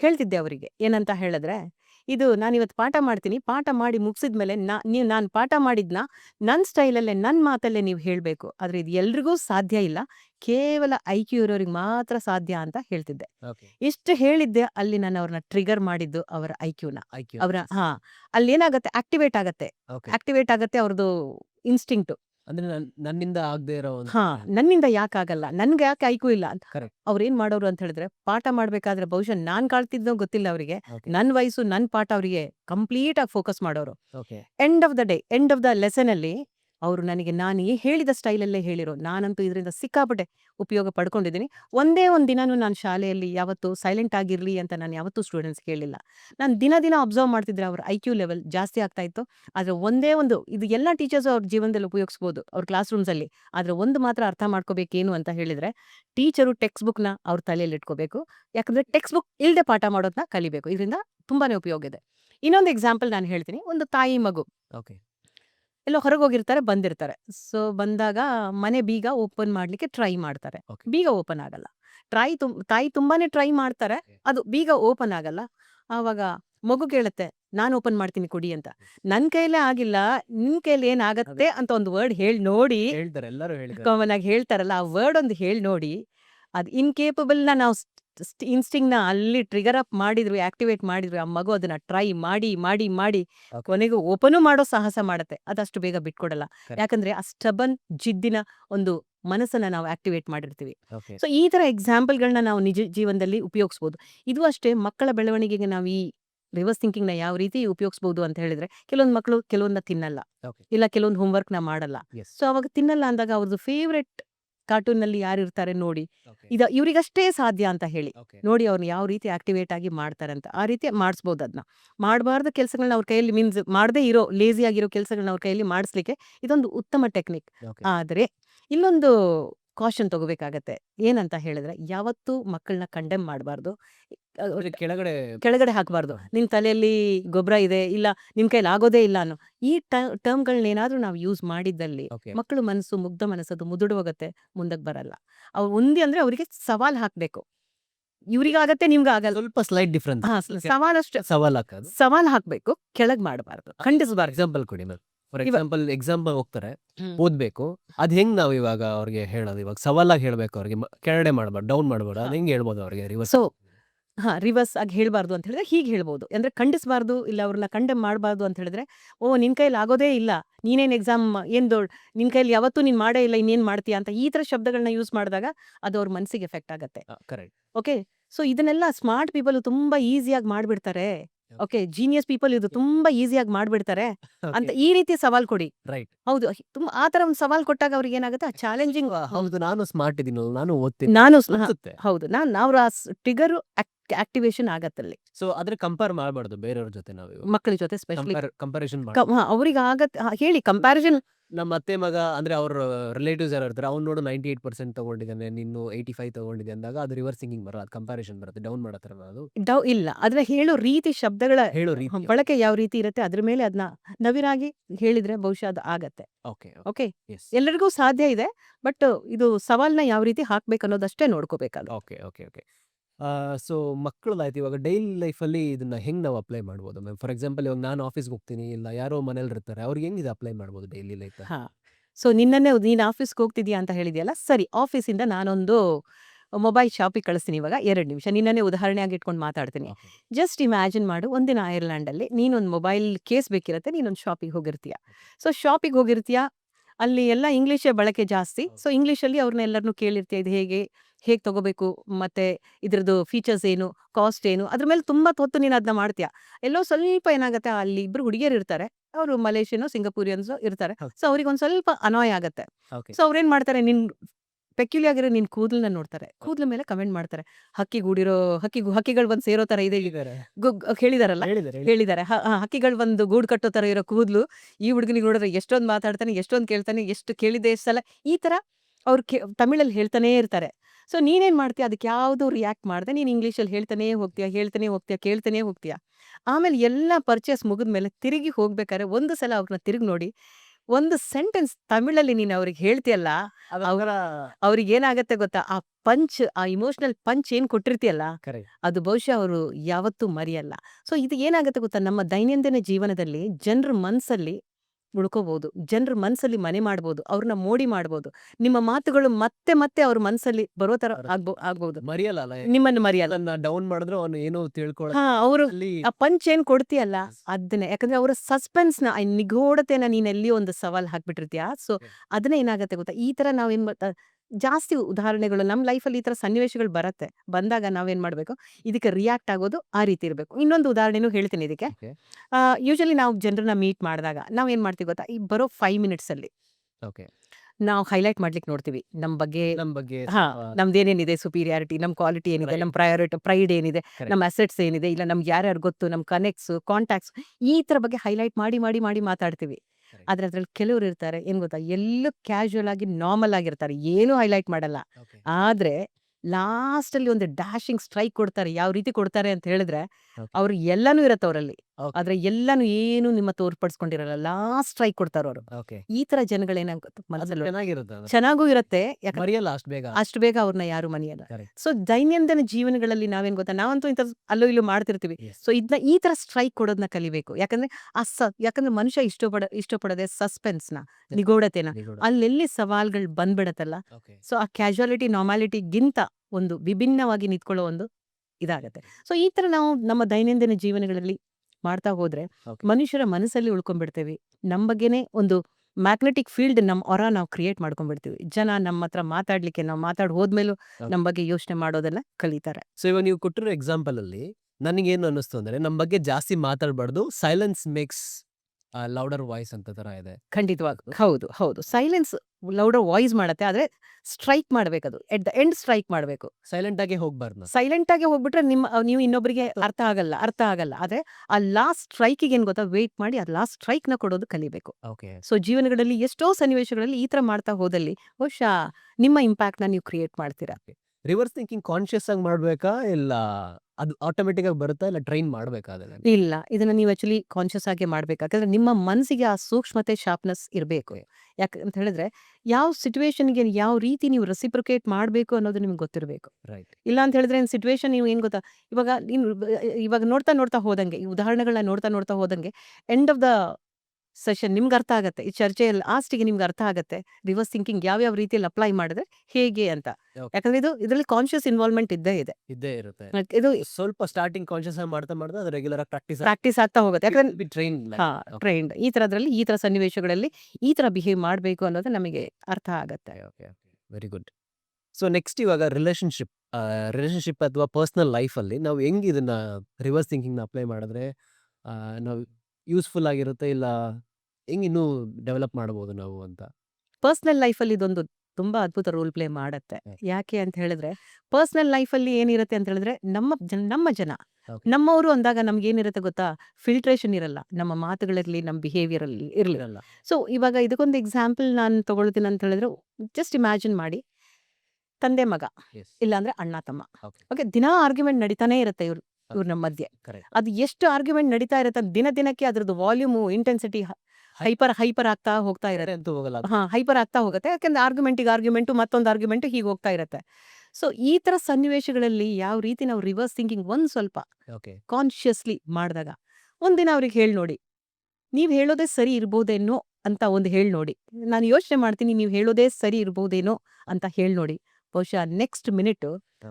ಹೇಳ್ತಿದ್ದೆ ಅವರಿಗೆ. ಏನಂತ ಹೇಳಿದ್ರೆ ಇದು ನಾನಿವತ್ತು ಪಾಠ ಮಾಡ್ತೀನಿ. ಪಾಠ ಮಾಡಿ ಮುಗಿಸಿದ್ಮೇಲೆ ನಾ ನೀವು ನಾನು ಪಾಠ ಮಾಡಿದ್ನ ನನ್ನ ಸ್ಟೈಲಲ್ಲೇ ನನ್ನ ಮಾತಲ್ಲೇ ನೀವು ಹೇಳಬೇಕು. ಆದರೆ ಇದು ಎಲ್ರಿಗೂ ಸಾಧ್ಯ ಇಲ್ಲ. ಕೇವಲ ಐ ಕ್ಯೂ ಇರೋರಿಗೆ ಮಾತ್ರ ಸಾಧ್ಯ ಅಂತ ಹೇಳ್ತಿದ್ದೆ. ಇಷ್ಟು ಹೇಳಿದ್ದೆ ಅಲ್ಲಿ ನಾನು ಅವ್ರನ್ನ ಟ್ರಿಗರ್ ಮಾಡಿದ್ದು ಅವರ ಐ ಕ್ಯೂನ ಅವರ ಹಾ ಅಲ್ಲಿ ಏನಾಗುತ್ತೆ ಆಕ್ಟಿವೇಟ್ ಆಗತ್ತೆ. ಆಕ್ಟಿವೇಟ್ ಆಗತ್ತೆ ಅವ್ರದ್ದು ಇನ್ಸ್ಟಿಂಕ್ಟ್ ಅಂದ್ರೆ ನನ್- ನನ್ನಿಂದ ಆಗದೆ ಇರೋ ಒಂದು ಹಾ ನನ್ನಿಂದ ಯಾಕಾಗಲ್ಲ ನನ್ಗೆ ಯಾಕೆ ಐಕು ಇಲ್ಲ ಅಂತ? Correct. ಏನ್ ಮಾಡೋರು ಅಂತ ಹೇಳಿದ್ರೆ ಪಾಠ ಮಾಡ್ಬೇಕಾದ್ರೆ ಬಹುಶಃ ನಾನ್ ಕಾಳ್ತಿದ್ದೋ ಗೊತ್ತಿಲ್ಲ ಅವರಿಗೆ. ನನ್ ವಯಸ್ಸು ನನ್ ಪಾಠ ಅವರಿಗೆ ಕಂಪ್ಲೀಟ್ ಆಗಿ ಫೋಕಸ್ ಮಾಡೋರು. Okay. End of the day end of the lesson ಅಲ್ಲಿ ಅವರು ನನಗೆ ನಾನು ಹೇಳಿದ ಸ್ಟೈಲಲ್ಲೇ ಹೇಳಿರೋ ನಾನಂತೂ ಇದರಿಂದ ಸಿಕ್ಕಾಪಟ್ಟೆ ಉಪಯೋಗ ಪಡ್ಕೊಂಡಿದ್ದೀನಿ. ಒಂದೇ ಒಂದು ದಿನನೂ ನಾನು ಶಾಲೆಯಲ್ಲಿ ಯಾವತ್ತು ಸೈಲೆಂಟ್ ಆಗಿರಲಿ ಅಂತ ನಾನು ಯಾವತ್ತೂ ಸ್ಟೂಡೆಂಟ್ಸ್ ಹೇಳಿಲ್ಲ ನಾನು ದಿನ ದಿನ ಅಬ್ಸರ್ವ್ ಮಾಡ್ತಿದ್ರೆ ಅವ್ರ ಐ ಕ್ಯೂ ಲೆವೆಲ್ ಜಾಸ್ತಿ ಆಗ್ತಾ ಇತ್ತು. ಆದರೆ ಒಂದೇ ಒಂದು ಇದು ಎಲ್ಲ ಟೀಚರ್ಸ್ ಅವ್ರ ಜೀವನದಲ್ಲಿ ಉಪಯೋಗಿಸ್ಬೋದು ಅವ್ರ ಕ್ಲಾಸ್ ರೂಮ್ಸಲ್ಲಿ ಆದರೆ ಒಂದು ಮಾತ್ರ ಅರ್ಥ ಮಾಡ್ಕೋಬೇಕೇನು ಅಂತ ಹೇಳಿದ್ರೆ ಟೀಚರು ಟೆಕ್ಸ್ಟ್ ಬುಕ್ನ ಅವ್ರ ತಲೆಯಲ್ಲಿ ಇಟ್ಕೋಬೇಕು. ಯಾಕಂದ್ರೆ ಟೆಕ್ಸ್ಟ್ ಬುಕ್ ಇಲ್ಲದೆ ಪಾಠ ಮಾಡೋದನ್ನ ಕಲಿಬೇಕು. ಇದರಿಂದ ತುಂಬಾನೇ ಉಪಯೋಗ ಇದೆ. ಇನ್ನೊಂದು ಎಕ್ಸಾಂಪಲ್ ನಾನು ಹೇಳ್ತೀನಿ. ಒಂದು ತಾಯಿ ಮಗು. ಓಕೆ. ಎಲ್ಲೋ ಹೊರಗೆ ಹೋಗಿರ್ತಾರೆ ಬಂದಿರ್ತಾರೆ. ಸೊ ಬಂದಾಗ ಮನೆ ಬೀಗ ಓಪನ್ ಮಾಡ್ಲಿಕ್ಕೆ ಟ್ರೈ ಮಾಡ್ತಾರೆ. Okay. ಬೀಗ ಓಪನ್ ಆಗಲ್ಲ. ಟ್ರೈ ತುಂಬ ತಾಯಿ ತುಂಬಾನೇ ಟ್ರೈ ಮಾಡ್ತಾರೆ. ಅದು ಬೀಗ ಓಪನ್ ಆಗಲ್ಲ. ಆವಾಗ ಮಗು ಕೇಳುತ್ತೆ ನಾನು ಓಪನ್ ಮಾಡ್ತೀನಿ ಕೊಡಿ ಅಂತ. ನನ್ ಕೈಲೇ ಆಗಿಲ್ಲ ನಿನ್ ಕೈಲಿ ಏನಾಗತ್ತೆ? ಅಂತ ಒಂದು ವರ್ಡ್ ಹೇಳಿ ನೋಡಿ ಹೇಳ್ತಾರೆ ಎಲ್ಲರೂ ಹೇಳಿದ್ದಾರೆ ಕಾಮನ್ ಆಗಿ ಹೇಳ್ತಾರಲ್ಲ ಆ ವರ್ಡ್ ಒಂದು ಹೇಳಿ ನೋಡಿ. ಅದು ಇನ್ಕೇಪಬಲ್ನ ನಾವು ಇನ್ಸ್ಟಿಂಗ್ನ ಅಲ್ಲಿ ಟ್ರಿಗರ್ ಅಪ್ ಮಾಡಿದ್ರು ಆಕ್ಟಿವೇಟ್ ಮಾಡಿದ್ರು ಆ ಮಗು ಅದನ್ನ ಟ್ರೈ ಮಾಡಿ ಮಾಡಿ ಮಾಡಿ. ಕೊನೆಗೂ ಓಪನು ಮಾಡೋ ಸಾಹಸ ಮಾಡುತ್ತೆ. ಅದಷ್ಟು ಬೇಗ ಬಿಟ್ಕೊಡಲ್ಲ. ಯಾಕಂದ್ರೆ ಆ ಸ್ಟಬನ್ ಜಿದ್ದಿನ ಒಂದು ಮನಸ್ಸನ್ನ ನಾವು ಆಕ್ಟಿವೇಟ್ ಮಾಡಿರ್ತೀವಿ. ಸೊ ಈ ತರ ಎಕ್ಸಾಂಪಲ್ಗಳನ್ನ ನಾವು ನಿಜ ಜೀವನದಲ್ಲಿ ಉಪಯೋಗಿಸ್ಬೋದು. ಇದು ಅಷ್ಟೇ ಮಕ್ಕಳ ಬೆಳವಣಿಗೆಗೆ ನಾವು ಈ ರಿವರ್ಸ್ ಥಿಂಕಿಂಗ್ನ ಯಾವ ರೀತಿ ಉಪಯೋಗಿಸಬಹುದು ಅಂತ ಹೇಳಿದ್ರೆ ಕೆಲವೊಂದು ಮಕ್ಕಳು ಕೆಲವೊಂದ ತಿನ್ನಲ್ಲ. ಇಲ್ಲ ಕೆಲವೊಂದು ಹೋಮ್ವರ್ಕ್ನ ಮಾಡಲ್ಲ. ಸೊ ಅವಾಗ ತಿನ್ನಲ್ಲ ಅಂದಾಗ ಅವ್ರದ್ದು ಫೇವ್ರೆಟ್ ಕಾರ್ಟೂನ್ನಲ್ಲಿ ಯಾರು ಇರ್ತಾರೆ ನೋಡಿ. ಇದ ಇವ್ರಿಗಷ್ಟೇ ಸಾಧ್ಯ ಅಂತ ಹೇಳಿ. ನೋಡಿ ಅವ್ರನ್ನ ಯಾವ ರೀತಿ ಆಕ್ಟಿವೇಟ್ ಆಗಿ ಮಾಡ್ತಾರೆ ಅಂತ ಆ ರೀತಿ ಮಾಡಿಸ್ಬೋದು ಅದನ್ನ ಮಾಡಬಾರ್ದ ಕೆಲಸಗಳನ್ನ ಅವ್ರ ಕೈಯಲ್ಲಿ ಮೀನ್ಸ್ ಮಾಡದೇ ಇರೋ ಲೇಜಿ ಆಗಿರೋ ಕೆಲಸಗಳನ್ನ ಅವ್ರ ಕೈಯಲ್ಲಿ ಮಾಡಿಸ್ಲಿಕ್ಕೆ ಇದೊಂದು ಉತ್ತಮ ಟೆಕ್ನಿಕ್ ಆದರೆ ಇಲ್ಲೊಂದು ಕಾಶನ್ ತಗೋಬೇಕಾಗತ್ತೆ. ಏನಂತ ಹೇಳಿದ್ರೆ ಯಾವತ್ತೂ ಮಕ್ಕಳನ್ನ ಕಂಡೆಮ್ ಮಾಡಬಾರ್ದು. ಕೆಳಗಡೆ ಕೆಳಗಡೆ ಹಾಕಬಾರ್ದು. ನಿನ್ ತಲೆಯಲ್ಲಿ ಗೊಬ್ಬರ ಇದೆ ಇಲ್ಲ ನಿನ್ ಕೈಲಿ ಆಗೋದೇ ಇಲ್ಲ ಅನ್ನೋ ಈ ಟರ್ಮ್ಗಳನ್ನ ಏನಾದ್ರೂ ನಾವು ಯೂಸ್ ಮಾಡಿದ್ದಲ್ಲಿ ಮಕ್ಕಳು ಮನಸ್ಸು ಮುಗ್ಧ ಮನಸ್ಸದು ಮುದುಡೋಗತ್ತೆ ಮುಂದಕ್ಕೆ ಬರಲ್ಲ. ಅವ್ರು ಒಂದಿ ಅಂದ್ರೆ ಅವರಿಗೆ ಸವಾಲ್ ಹಾಕ್ಬೇಕು. ಇವ್ರಿಗಾಗತ್ತೆ ನಿಮ್ಗೆ ಆಗಲ್ಲ. ಸ್ವಲ್ಪ ಸ್ಲೈಟ್ ಡಿಫ್ರೆನ್ಸ್ ಸವಾಲ್ ಅಷ್ಟೇ ಸವಾಲ್ ಹಾಕೋದು. ಸವಾಲ್ ಹಾಕ್ಬೇಕು ಕೆಳಗ್ ಮಾಡಬಾರ್ದು. ಖಂಡಿಸಬಾರ್ದು ಎಕ್ಸಾಂಪಲ್ ಕೊಡಿ ಮ್ಯಾಮ್ ಫಾರ್ ಎಕ್ಸಾಂಪಲ್ ಎಕ್ಸಾಂಪಲ್ ಹೋಗ್ತಾರೆ ಓದ್ಬೇಕು. ಅದ್ ಹೆಂಗ್ ನಾವು ಇವಾಗ ಅವ್ರಿಗೆ ಹೇಳೋದು? ಇವಾಗ ಸವಾಲಾಗಿ ಹೇಳ್ಬೇಕು ಅವ್ರಿಗೆ. ಕೆಳಡೆ ಕೆಳಗಡೆ ಮಾಡ್ಬಾರ್ದು ಡೌನ್ ಮಾಡ್ಬಾರ್ದು. ಅದ್ ಹೆಂಗ್ ಹೇಳ್ಬೋದು ಅವ್ರಿಗೆ? ಸೊ ಹಾ ರಿವರ್ಸ್ ಆಗಿ ಹೇಳ್ಬಾರ್ದು ಅಂತ ಹೇಳಿದ್ರೆ ಹೀಗೆ ಹೇಳ್ಬೋದು. ಅಂದ್ರೆ ಖಂಡಿಸಬಾರ್ದು ಇಲ್ಲ ಅವ್ರನ್ನ ಕಂಡೆಮ್ ಮಾಡಬಾರ್ದು ಅಂತ ಹೇಳಿದ್ರೆ ಓ ನಿನ್ ಕೈಲಿ ಆಗೋದೇ ಇಲ್ಲ. ನೀನೇನ್ ಎಕ್ಸಾಮ್ ಏನ್ ದೊಡ್ ನಿನ್ ಕೈಲಿ ಯಾವತ್ತೂ ನೀನ್ ಮಾಡೇ ಇಲ್ಲ ಇನ್ನೇನ್ ಮಾಡ್ತೀಯ ಅಂತ ಈ ತರ ಶಬ್ದಗಳನ್ನ ಯೂಸ್ ಮಾಡಿದಾಗ ಅದು ಅವ್ರ ಮನಸ್ಸಿಗೆ ಎಫೆಕ್ಟ್ ಆಗುತ್ತೆ. ಕರೆಕ್ಟ್ ಓಕೆ ಸೊ ಇದನ್ನೆಲ್ಲ ಸ್ಮಾರ್ಟ್ ಪೀಪಲ್ ತುಂಬಾ ಈಸಿಯಾಗಿ ಮಾಡ್ಬಿಡ್ತಾರೆ. ಓಕೆ ಜೀನಿಯಸ್ ಪೀಪಲ್ ಇದು ತುಂಬಾ ಈಸಿಯಾಗಿ ಮಾಡ್ಬಿಡ್ತಾರೆ. ಅಂತ ಈ ರೀತಿ ಸವಾಲ್ ಕೊಡಿ. ರೈಟ್ ಹೌದು ತುಂಬಾ ಆ ತರ ಒಂದು ಸವಾಲ್ ಕೊಟ್ಟಾಗ ಅವ್ರಿಗೆ ಏನಾಗುತ್ತೆ? ಚಾಲೆಂಜಿಂಗ್ ಹೌದು ನಾನು ಸ್ಮಾರ್ಟ್ ಇದೀನಿ ನಾನು ಓದ್ತೀನಿ. ನಾನು ಹೌದು ನಾನು ಅವ್ರ ಟ್ರಿಗರ್ ಆಕ್ಟಿವೇಶನ್ ಆಗತ್ತಲ್ಲಿ. ಸೊ ಅದ್ರ ಕಂಪೇರ್ ಮಾಡಬಾರ್ದು ಬೇರೆಯವ್ರ ಜೊತೆ ನಾವು ಮಕ್ಕಳ ಜೊತೆ ಸ್ಪೆಷಲಿ ಕಂಪಾರಿಸನ್ ಅವ್ರಿಗೆ ಆಗತ್ ಹಾ, ಹೇಳಿ ಕಂಪ್ಯಾರಿಸನ್ ನಮ್ಮ ಅತ್ತೆ ಮಗ ಅಂದ್ರೆ ಅವ್ರ ರಿಲೇಟಿವ್ಸ್ ಯಾರು ಇರ್ತಾರೆ ಅವ್ನು ನೋಡು ನೈಂಟಿ ಏಟ್ ಪರ್ಸೆಂಟ್ ತಗೊಂಡಿದ್ದಾನೆ ನಿನ್ನ ಏಯ್ಟಿ ಫೈವ್ ತಗೊಂಡಿದ್ದೆ ಅಂದಾಗ ಅದು ರಿವರ್ಸ್ ಸಿಂಗಿಂಗ್ ಬರಲ್ಲ ಅದು ಕಂಪಾರಿಸನ್ ಬರುತ್ತೆ. ಡೌನ್ ಮಾಡತ್ತರ ಅದು ಡೌ ಇಲ್ಲ. ಆದ್ರೆ ಹೇಳೋ ರೀತಿ ಶಬ್ದಗಳ ಹೇಳೋ ರೀತಿ ಬಳಕೆ ಯಾವ ರೀತಿ ಇರುತ್ತೆ ಅದ್ರ ಮೇಲೆ ಅದನ್ನ ನವಿರಾಗಿ ಹೇಳಿದ್ರೆ ಬಹುಶಃ ಅದು ಆಗತ್ತೆ. Okay okay. ಎಲ್ಲರಿಗೂ ಸಾಧ್ಯ ಇದೆ ಬಟ್ ಇದು ಸವಾಲ್ನ ಯಾವ ರೀತಿ ಹಾಕ್ಬೇಕು ಅನ್ನೋದಷ್ಟೇ ನೋಡ್ಕೋಬೇಕಲ್ಲ ಓಕೆ ಓಕೆ ಓಕೆ. ಸೊ ಮಕ್ಕಳದಾಯ್ತು ಇವಾಗ ಡೈಲಿ ಲೈಫಲ್ಲಿ ಇದನ್ನ ಹೆಂಗೆ ನಾವು ಅಪ್ಲೈ ಮಾಡ್ಬೋದು? ಮ್ಯಾಮ್ ಫಾರ್ ಎಕ್ಸಾಂಪಲ್ ಇವಾಗ ನಾನು ಆಫೀಸ್ಗೆ ಹೋಗ್ತೀನಿ ಇಲ್ಲ ಯಾರೋ ಮನೇಲಿ ಇರ್ತಾರೆ ಅವ್ರಿಗೆ ಹೆಂಗ್ ಇದು ಅಪ್ಲೈ ಮಾಡ್ಬೋದು ಡೈಲಿ ಲೈಫ್ ಹಾ. ಸೊ ನಿನ್ನನ್ನೇ ನೀನು ಆಫೀಸ್ಗೆ ಹೋಗ್ತಿದ್ಯಾ ಅಂತ ಹೇಳಿದ್ಯಲ್ಲ ಸರಿ ಆಫೀಸಿಂದ ನಾನೊಂದು ಮೊಬೈಲ್ ಶಾಪಿಗೆ ಕಳಿಸ್ತೀನಿ ಇವಾಗ ಎರಡು ನಿಮಿಷ. ನಿನ್ನನ್ನೇ ಉದಾಹರಣೆಯಾಗಿ ಇಟ್ಕೊಂಡು ಮಾತಾಡ್ತೀನಿ. ಜಸ್ಟ್ ಇಮ್ಯಾಜಿನ್ ಮಾಡು ಒಂದಿನ ಐರ್ಲ್ಯಾಂಡಲ್ಲಿ ನೀನೊಂದು ಮೊಬೈಲ್ ಕೇಸ್ ಬೇಕಿರತ್ತೆ ನೀನೊಂದು ಶಾಪಿಗೆ ಹೋಗಿರ್ತೀಯ? ಸೊ ಶಾಪಿಗೆ ಹೋಗಿರ್ತೀಯ? ಅಲ್ಲಿ ಎಲ್ಲ ಇಂಗ್ಲೀಷೇ ಬಳಕೆ ಜಾಸ್ತಿ. ಸೊ ಇಂಗ್ಲೀಷಲ್ಲಿ ಅವ್ರನ್ನ ಎಲ್ಲರನ್ನೂ ಕೇಳಿರ್ತೀಯ ಇದು ಹೇಗೆ? ಹೇಗೆ ತಗೋಬೇಕು? ಮತ್ತೆ ಇದ್ರದ್ದು ಫೀಚರ್ಸ್ ಏನು ಕಾಸ್ಟ್ ಏನು ಅದ್ರ ಮೇಲೆ ತುಂಬಾ ಹೊತ್ತು ನೀನು ಅದನ್ನ ಮಾಡ್ತೀಯ? ಎಲ್ಲೋ ಸ್ವಲ್ಪ ಏನಾಗುತ್ತೆ ಅಲ್ಲಿ ಇಬ್ರು ಹುಡುಗಿಯರು ಇರ್ತಾರೆ. ಅವರು ಮಲೇಷಿಯನೋ ಸಿಂಗಪೂರಿಯನ್ಸೋ ಇರ್ತಾರೆ. ಸೊ ಅವ್ರಿಗೆ ಒಂದು ಸ್ವಲ್ಪ ಅನಾಯ್ ಆಗುತ್ತೆ. ಸೊ ಅವ್ರೇನ್ ಮಾಡ್ತಾರೆ ನಿನ್ ಪೆಕ್ಯುಲಿ ಆಗಿರೋ ನಿನ್ ಕೂದಲನ್ನ ನೋಡ್ತಾರೆ. ಕೂದಲ ಮೇಲೆ ಕಮೆಂಟ್ ಮಾಡ್ತಾರೆ. ಹಕ್ಕಿ ಗೂಡಿರೋ ಹಕ್ಕಿ ಹಕ್ಕಿಗಳು ಬಂದು ಸೇರೋ ತರ ಇದೆ ಹೇಳಿದಾರಲ್ಲ? ಹೇಳಿದ್ದಾರೆ ಹೇಳಿದ್ದಾರೆ. ಹಕ್ಕಿಗಳು ಬಂದು ಗೂಡು ಕಟ್ಟೋ ತರ ಇರೋ ಕೂದಲು ಈ ಹುಡುಗನಿಗೆ ನೋಡಿದ್ರೆ ಎಷ್ಟೊಂದು ಮಾತಾಡ್ತಾನೆ ಎಷ್ಟೊಂದು ಕೇಳ್ತಾನೆ ಎಷ್ಟು ಕೇಳಿದೆ ಎಷ್ಟು ಸಲ ಈ ತರ ಅವ್ರು ಕೇ ತಮಿಳಲ್ಲಿ ಹೇಳ್ತಾನೇ ಇರ್ತಾರೆ. ಸೊ ನೀನೇನ್ ಮಾಡ್ತೀಯ? ಅದಕ್ಕೆ ಯಾವುದು ರಿಯಾಕ್ಟ್ ಮಾಡ್ದೆ. ನೀನು ಇಂಗ್ಲೀಷಲ್ಲಿ ಹೇಳ್ತಾನೇ ಹೋಗ್ತೀಯ ಹೇಳ್ತಾನೆ ಹೋಗ್ತೀಯ ಕೇಳ್ತಾನೆ ಹೋಗ್ತೀಯ. ಆಮೇಲೆ ಎಲ್ಲ ಪರ್ಚೇಸ್ ಮುಗಿದ ಮೇಲೆ ತಿರುಗಿ ಹೋಗ್ಬೇಕಾದ್ರೆ ಒಂದು ಸಲ ಅವ್ರನ್ನ ತಿರುಗಿ ನೋಡಿ ಒಂದು ಸೆಂಟೆನ್ಸ್ ತಮಿಳಲ್ಲಿ ನೀನು ಅವ್ರಿಗೆ ಹೇಳ್ತೀಯಲ್ಲ ಅವರ ಅವ್ರಿಗೆ ಏನಾಗತ್ತೆ ಗೊತ್ತಾ? ಆ ಪಂಚ್ ಆ ಇಮೋಷನಲ್ ಪಂಚ್ ಏನ್ ಕೊಟ್ಟಿರ್ತೀಯಲ್ಲ ಅದು ಬಹುಶಃ ಅವರು ಯಾವತ್ತೂ ಮರೆಯಲ್ಲ. ಸೊ ಇದು ಏನಾಗುತ್ತೆ ಗೊತ್ತಾ? ನಮ್ಮ ದೈನಂದಿನ ಜೀವನದಲ್ಲಿ ಜನರ ಮನ್ಸಲ್ಲಿ ಉಳ್ಕೋಬಹುದು ಜನರ ಮನಸ್ಸಲ್ಲಿ ಮನೆ ಮಾಡ್ಬೋದು ಅವ್ರನ್ನ ಮೋಡಿ ಮಾಡ್ಬೋದು. ನಿಮ್ಮ ಮಾತುಗಳು ಮತ್ತೆ ಮತ್ತೆ ಅವ್ರ ಮನಸ್ಸಲ್ಲಿ ಬರೋ ತರ. ಆಗ್ಬೋ ಆಗ್ಬೋದು. ಮರಿಯಲ್ಲ ನಿಮ್ಮನ್ನು ಮರೆಯಲ್ಲ. ಡೌನ್ ಮಾಡಿದ್ರೆ ಅವನು ಏನೋ ತಿಳ್ಕೊಳ್ಳ ಹಾ ಅವರು ಆ ಪಂಚ್ ಏನ್ ಕೊಡ್ತೀಯಲ್ಲ ಅದನ್ನೇ. ಯಾಕಂದ್ರೆ ಅವರ ಸಸ್ಪೆನ್ಸ್ನ ನಿಗೂಢತೆನ ನೀನ್ ಎಲ್ಲಿ ಒಂದು ಸವಾಲ್ ಹಾಕ್ಬಿಟ್ಟಿರ್ತೀಯ? ಸೊ ಅದನ್ನ ಏನಾಗತ್ತೆ ಗೊತ್ತಾ? ಈ ತರ ನಾವೇನ್ ಜಾಸ್ತಿ ಉದಾಹರಣೆಗಳು ನಮ್ಮ ಲೈಫಲ್ಲಿ ಈ ತರ ಸನ್ನಿವೇಶಗಳು ಬರುತ್ತೆ ಬಂದಾಗ ನಾವೇನ್ ಮಾಡಬೇಕು ಇದಕ್ಕೆ ರಿಯಾಕ್ಟ್ ಆಗೋದು ಆ ರೀತಿ ಇರಬೇಕು ಇನ್ನೊಂದು ಉದಾಹರಣೆನೂ ಹೇಳ್ತೀನಿ ಇದಕ್ಕೆ. ಯೂಶಲಿ ನಾವು ಜನರನ್ನ ಮೀಟ್ ಮಾಡಿದಾಗ ನಾವು ಏನ್ ಮಾಡ್ತೀವಿ ಗೊತ್ತಾ ಈ ಬರೋ ಫೈವ್ ಮಿನಿಟ್ಸ್ ಅಲ್ಲಿ Okay. ನಾವು ಹೈಲೈಟ್ ಮಾಡ್ಲಿಕ್ಕೆ ನೋಡ್ತೀವಿ ನಮ್ಮ ಬಗ್ಗೆ ನಮ್ಮ ಬಗ್ಗೆ ಹಾ ನಮ್ದೇನೇನಿದೆ ಸುಪೀರಿಯಾರಿಟಿ ನಮ್ಮ ಕ್ವಾಲಿಟಿ ಏನಿದೆ ನಮ್ಮ ನಮ್ ಪ್ರಯಾರಿಟಿ ಪ್ರೈಡ್ ಏನಿದೆ. ನಮ್ಮ ಅಸೆಟ್ಸ್ ಏನಿದೆ ಇಲ್ಲ ನಮ್ಗೆ ಯಾರ್ಯಾರು ಗೊತ್ತು ನಮ್ಮ ಕನೆಕ್ಟ್ಸ್ ಕಾಂಟ್ಯಾಕ್ಟ್ಸ್ ಈ ತರ ಬಗ್ಗೆ ಹೈಲೈಟ್ ಮಾಡಿ ಮಾಡಿ ಮಾಡಿ ಮಾತಾಡ್ತೀವಿ. ಆದ್ರೆ ಅದ್ರಲ್ಲಿ ಕೆಲವರು ಇರ್ತಾರೆ ಏನ್ ಗೊತ್ತಾ ಎಲ್ಲೂ ಕ್ಯಾಶುವಲ್ ಆಗಿ ನಾರ್ಮಲ್ ಆಗಿರ್ತಾರೆ ಏನು ಹೈಲೈಟ್ ಮಾಡಲ್ಲ. ಆದ್ರೆ ಲಾಸ್ಟ್ ಅಲ್ಲಿ ಒಂದು ಡ್ಯಾಶಿಂಗ್ ಸ್ಟ್ರೈಕ್ ಕೊಡ್ತಾರೆ ಯಾವ ರೀತಿ ಕೊಡ್ತಾರೆ ಅಂತ ಹೇಳಿದ್ರೆ. ಅವ್ರು ಎಲ್ಲಾನು ಇರತ್ತೆ ಅವರಲ್ಲಿ. ಆದ್ರೆ ಎಲ್ಲಾನು ಏನು ನಿಮ್ಮ ತೋರ್ಪಡಿಸ್ಕೊಂಡಿರಲ್ಲ ಲಾಸ್ಟ್ ಸ್ಟ್ರೈಕ್ ಕೊಡ್ತಾರ ಅವರು. ಈ ತರ ಜನಗಳೇನಾಗುತ್ತೆ ಅದು ಮನಸ್ಸಲ್ಲಿ ಚೆನ್ನಾಗಿರುತ್ತೆ ಅದು. ಚೆನ್ನಾಗೂ ಇರತ್ತೆ ಯಾಕಂದ್ರೆ ಮರಿಯಲ್ಲ ಅಷ್ಟು ಬೇಗ ಅಷ್ಟು ಬೇಗ ಅವ್ರನ್ನ ಯಾರು ಮನೆಯಲ್ಲ Correct. ಸೊ ದೈನಂದಿನ ಜೀವನಗಳಲ್ಲಿ ನಾವೇನ್ ಗೊತ್ತಾ ನಾವಂತೂ ಇಂಥ ಅಲ್ಲೂ ಇಲ್ಲೂ ಮಾಡ್ತಿರ್ತೀವಿ Yes. ಸೊ ಇದನ್ನ ಈ ತರ ಸ್ಟ್ರೈಕ್ ಕೊಡೋದನ್ನ ಕಲಿಬೇಕು ಯಾಕಂದ್ರೆ ಆ ಸ ಯಾಕಂದ್ರೆ ಮನುಷ್ಯ ಇಷ್ಟಪಡ ಇಷ್ಟಪಡದೆ ಸಸ್ಪೆನ್ಸ್ನ ನಿಗೋಡತೆನ ನಿಗೂಢತೆನ ನಿಗೂಢ. ಅಲ್ಲೆಲ್ಲಿ ಸವಾಲ್ಗಳು ಬಂದ್ಬಿಡತ್ತಲ್ಲ Okay. ಸೊ ಆ ಕ್ಯಾಶುಯಾಲಿಟಿ ನಾರ್ಮಾಲಿಟಿಗಿಂತ ಒಂದು ವಿಭಿನ್ನವಾಗಿ ನಿಂತ್ಕೊಳ್ಳೋ ಒಂದು ಇದಾಗತ್ತೆ ಸೊ ಈ ತರ ನಾವು ನಮ್ಮ ದೈನಂದಿನ ಜೀವನಗಳಲ್ಲಿ ಮಾಡ್ತಾ ಹೋದ್ರೆ ಮನುಷ್ಯರ ಮನಸ್ಸಲ್ಲಿ ಉಳ್ಕೊಂಡ್ಬಿಡ್ತೇವೆ. ನಮ್ಮ ಬಗ್ಗೆನೇ ಒಂದು ಮ್ಯಾಗ್ನೆಟಿಕ್ ಫೀಲ್ಡ್ ನಮ್ಮ ಹೊರ ನಾವು ಕ್ರಿಯೇಟ್ ಮಾಡ್ಕೊಂಡ್ಬಿಡ್ತೀವಿ. ಜನ ನಮ್ಮ ಹತ್ರ ಮಾತಾಡ್ಲಿಕ್ಕೆ ನಾವು ಮಾತಾಡ್ ಹೋದ್ಮೇಲೂ ನಮ್ಮ ಬಗ್ಗೆ ಯೋಚನೆ ಮಾಡೋದೆಲ್ಲ ಕಲಿತಾರೆ. ಸೊ ಇವಾಗ ನೀವು ಕೊಟ್ಟಿರೋ ಎಕ್ಸಾಂಪಲ್ ಅಲ್ಲಿ ನನಗೇನು ಅನ್ನಿಸ್ತು ಅಂದ್ರೆ ನಮ್ಮ ಬಗ್ಗೆ ಜಾಸ್ತಿ ಮಾತಾಡಬಾರ್ದು. ಸೈಲೆನ್ಸ್ ಮೇಕ್ಸ್ ಲೌಡರ್ ವಾಯ್ಸ್ ಅಂತ ತರ ಇದೆ. ಖಂಡಿತವಾಗ ಹೌದು ಹೌದು. ಸೈಲೆನ್ಸ್ ಲೌಡರ್ ವಾಯ್ಸ್ ಮಾಡತ್ತೆ ಆದ್ರೆ ಸ್ಟ್ರೈಕ್ ಮಾಡ್ಬೇಕದು. ಎಟ್ ದ ಎಂಡ್ ಸ್ಟ್ರೈಕ್ ಮಾಡಬೇಕು. ಸೈಲೆಂಟ್ ಆಗಿ ಹೋಗ್ಬಾರ್ದು. ಸೈಲೆಂಟ್ ಆಗಿ ಹೋಗ್ಬಿಟ್ರೆ ನಿಮ್ಮ ನೀವು ಇನ್ನೊಬ್ಬರಿಗೆ ಅರ್ಥ ಆಗಲ್ಲ ಅರ್ಥ ಆಗಲ್ಲ. ಆದ್ರೆ ಆ ಲಾಸ್ಟ್ ಸ್ಟ್ರೈಕಿಗೆ ಏನ್ ಗೊತ್ತಾ? ವೇಟ್ ಮಾಡಿ ಆ ಲಾಸ್ಟ್ ಸ್ಟ್ರೈಕ್ನ ಕೊಡೋದು ಕಲಿಬೇಕು. ಓಕೆ. ಸೊ ಜೀವನಗಳಲ್ಲಿ ಎಷ್ಟೋ ಸನ್ನಿವೇಶಗಳಲ್ಲಿ ಈ ತರ ಮಾಡ್ತಾ ಹೋದಲ್ಲಿ ಬಹುಶಃ ನಿಮ್ಮ ಇಂಪ್ಯಾಕ್ಟ್ನ ನೀವು ಕ್ರಿಯೇಟ್ ಮಾಡ್ತೀರಾ. ರಿವರ್ಸ್ ಥಿಂಕಿಂಗ್ ಕಾನ್ಶಿಯಸ್ ಆಗಿ ಮಾಡ್ಬೇಕಾ? ಇಲ್ಲ ಅದು ಆಟೋಮೆಟಿಕ್ ಆಗಿ ಬರುತ್ತಾ? ಇಲ್ಲ ಟ್ರೈನ್ ಮಾಡ್ಬೇಕಾ ಅದನ್ನ ಇಲ್ಲ ಇದನ್ನ ನೀವು ಆಕ್ಚುಲಿ ಕಾನ್ಶಿಯಸ್ ಆಗಿ ಮಾಡ್ಬೇಕಾದ್ರೆ ನಿಮ್ಮ ಮನಸ್ಸಿಗೆ ಆ ಸೂಕ್ಷ್ಮತೆ ಶಾರ್ಪ್ನೆಸ್ ಇರಬೇಕು. ಯಾಕೆ ಅಂತ ಹೇಳಿದ್ರೆ ಯಾವ ಸಿಚುವೇಶನ್ಗೆ ಯಾವ ರೀತಿ ನೀವು ರೆಸಿಪ್ರಿಕೇಟ್ ಮಾಡಬೇಕು ಅನ್ನೋದು ನಿಮ್ಗೆ ಗೊತ್ತಿರಬೇಕು. ರೈಟ್. ಇಲ್ಲ ಅಂತ ಹೇಳಿದ್ರೆ ಸಿಚುವೇಶನ್ ನೀವು ಏನು ಗೊತ್ತಾ? ಇವಾಗ ನೀನು ಇವಾಗ ನೋಡ್ತಾ ನೋಡ್ತಾ ಹೋದಂಗೆ ಈ ಉದಾಹರಣೆಗಳನ್ನ ನೋಡ್ತಾ ನೋಡ್ತಾ ಹೋದಂಗೆ ಎಂಡ್ ಆಫ್ ದ ಸೆಷನ್ ನಿಮ್ಗೆ ಅರ್ಥ ಆಗುತ್ತೆ. ಈ ಚರ್ಚೆಯಲ್ಲಿ ಲಾಸ್ಟಿಗೆ ನಿಮ್ಗೆ ಅರ್ಥ ಆಗುತ್ತೆ. ರಿವರ್ಸ್ ಥಿಂಕಿಂಗ್ ಯಾವ್ಯಾವ ರೀತಿಯಲ್ಲಿ ಅಪ್ಲೈ ಮಾಡಿದ್ರೆ ಹೇಗೆ ಅಂತ. ಯಾಕಂದ್ರೆ ಇದು ಇದರಲ್ಲಿ ಕಾನ್ಶಿಯಸ್ ಇನ್ವಾಲ್ವ್ಮೆಂಟ್ ಇದ್ದೇ ಇದೆ. ಇದ್ದೇ ಇರುತ್ತೆ. ಇದು ಸ್ವಲ್ಪ ಸ್ಟಾರ್ಟಿಂಗ್ ಕಾನ್ಶಿಯಸ್ ಆಗಿ ಮಾಡ್ತಾ ಮಾಡ್ತಾ ಅದು ರೆಗ್ಯುಲರ್ ಆಗಿ ಪ್ರಾಕ್ಟೀಸ್ ಪ್ರಾಕ್ಟೀಸ್ ಆಗ್ತಾ ಹೋಗುತ್ತೆ. ಯಾಕಂದ್ರೆ ಬಿ ಟ್ರೈನ್ ಹಾ ಟ್ರೈನ್ಡ್ ಈ ತರದ್ರಲ್ಲಿ ಈ ತರ ಸನ್ನಿವೇಶಗಳಲ್ಲಿ ಈ ತರ ಬಿಹೇವ್ ಮಾಡಬೇಕು ಅನ್ನೋದು ನಮಗೆ ಅರ್ಥ ಆಗುತ್ತೆ. Okay very good so next ಇವಾಗ ರಿಲೇಶನ್ಶಿಪ್ ರಿಲೇಶನ್ಶಿಪ್ ಅಥವಾ ಪರ್ಸನಲ್ ಲೈಫಲ್ಲಿ ನಾವು ಹೆಂಗೆ ಇದನ್ನ ರಿವರ್ಸ್ ಥಿಂಕಿಂಗ್ನ ಅಪ್ಲೈ ಮಾಡಿದ್ರೆ ನಾವು ಯೂಸ್ಫುಲ್ ಆಗಿರುತ್ತೆ ಇಲ್ಲ ಹೆಂಗೆ ಇನ್ನೂ ಡೆವಲಪ್ ಮಾಡ್ಬೋದು ನಾವು ಅಂತ? ಪರ್ಸ್ನಲ್ ಲೈಫಲ್ಲಿ ಇದೊಂದು ತುಂಬಾ ಅದ್ಭುತ ರೋಲ್ ಪ್ಲೇ ಮಾಡತ್ತೆ. ಯಾಕೆ ಅಂತ ಹೇಳಿದ್ರೆ ಪರ್ಸ್ನಲ್ ಲೈಫಲ್ಲಿ ಏನಿರುತ್ತೆ ಅಂತ ಹೇಳಿದ್ರೆ ನಮ್ಮ ಜನ ನಮ್ಮ ಜನ Okay. ನಮ್ಮವರು ಅಂದಾಗ ನಮ್ಗೆ ಏನಿರುತ್ತೆ ಗೊತ್ತಾ? ಫಿಲ್ಟ್ರೇಷನ್ ಇರಲ್ಲ. ನಮ್ಮ ಮಾತುಗಳಲ್ಲಿ ನಮ್ಮ ಬಿಹೇವಿಯರ್ ಅಲ್ಲಿ ಇರಲಿಲ್ಲ ಇರಲ್ಲ. ಸೊ ಇವಾಗ ಇದಕ್ಕೊಂದು ಎಕ್ಸಾಂಪಲ್ ನಾನು ತಗೊಳ್ತೀನಿ ಅಂತ ಹೇಳಿದ್ರೆ ಜಸ್ಟ್ ಇಮ್ಯಾಜಿನ್ ಮಾಡಿ. ತಂದೆ ಮಗ ಇಲ್ಲಾಂದ್ರೆ ಅಣ್ಣ ತಮ್ಮ. ಓಕೆ ದಿನಾ ಆರ್ಗ್ಯುಮೆಂಟ್ ನಡೀತಾನೆ ಇರುತ್ತೆ ಇವ್ರು. ಇವ್ರ ನಮ್ಮ ಮಧ್ಯೆ ಅದು ಎಷ್ಟು ಆರ್ಗ್ಯುಮೆಂಟ್ ನಡೀತಾ ಇರುತ್ತೆ ದಿನ ದಿನಕ್ಕೆ ಅದ್ರದ್ದು ವಾಲ್ಯೂಮು ಇಂಟೆನ್ಸಿಟಿ ಹೈಪರ್ ಹೈಪರ್ ಆಗ್ತಾ ಹೋಗ್ತಾ ಇರತ್ತೆ. ಹಾ ಹೈಪರ್ ಆಗ್ತಾ ಹೋಗುತ್ತೆ. ಯಾಕಂದ್ರೆ ಆರ್ಗ್ಯುಮೆಂಟಿಗೆ ಆರ್ಗ್ಯುಮೆಂಟು ಮತ್ತೊಂದು ಆರ್ಗ್ಯುಮೆಂಟು ಹೀಗೆ ಹೋಗ್ತಾ ಇರತ್ತೆ. ಸೊ ಈ ತರ ಸನ್ನಿವೇಶಗಳಲ್ಲಿ ಯಾವ ರೀತಿ ನಾವು ರಿವರ್ಸ್ ಥಿಂಕಿಂಗ್ ಒಂದ್ ಸ್ವಲ್ಪ ಓಕೆ. ಕಾನ್ಶಿಯಸ್ಲಿ ಮಾಡಿದಾಗ ಒಂದಿನ ಅವ್ರಿಗೆ ಹೇಳಿ ನೋಡಿ. ನೀವು ಹೇಳೋದೇ ಸರಿ ಇರ್ಬೋದೇನೋ ಅಂತ ಒಂದು ಹೇಳಿ ನೋಡಿ. ನಾನು ಯೋಚನೆ ಮಾಡ್ತೀನಿ ನೀವು ಹೇಳೋದೇ ಸರಿ ಇರ್ಬೋದೇನೋ ಅಂತ ಹೇಳಿ ನೋಡಿ. ಬಹುಶಃ ನೆಕ್ಸ್ಟ್ ಮಿನಿಟ್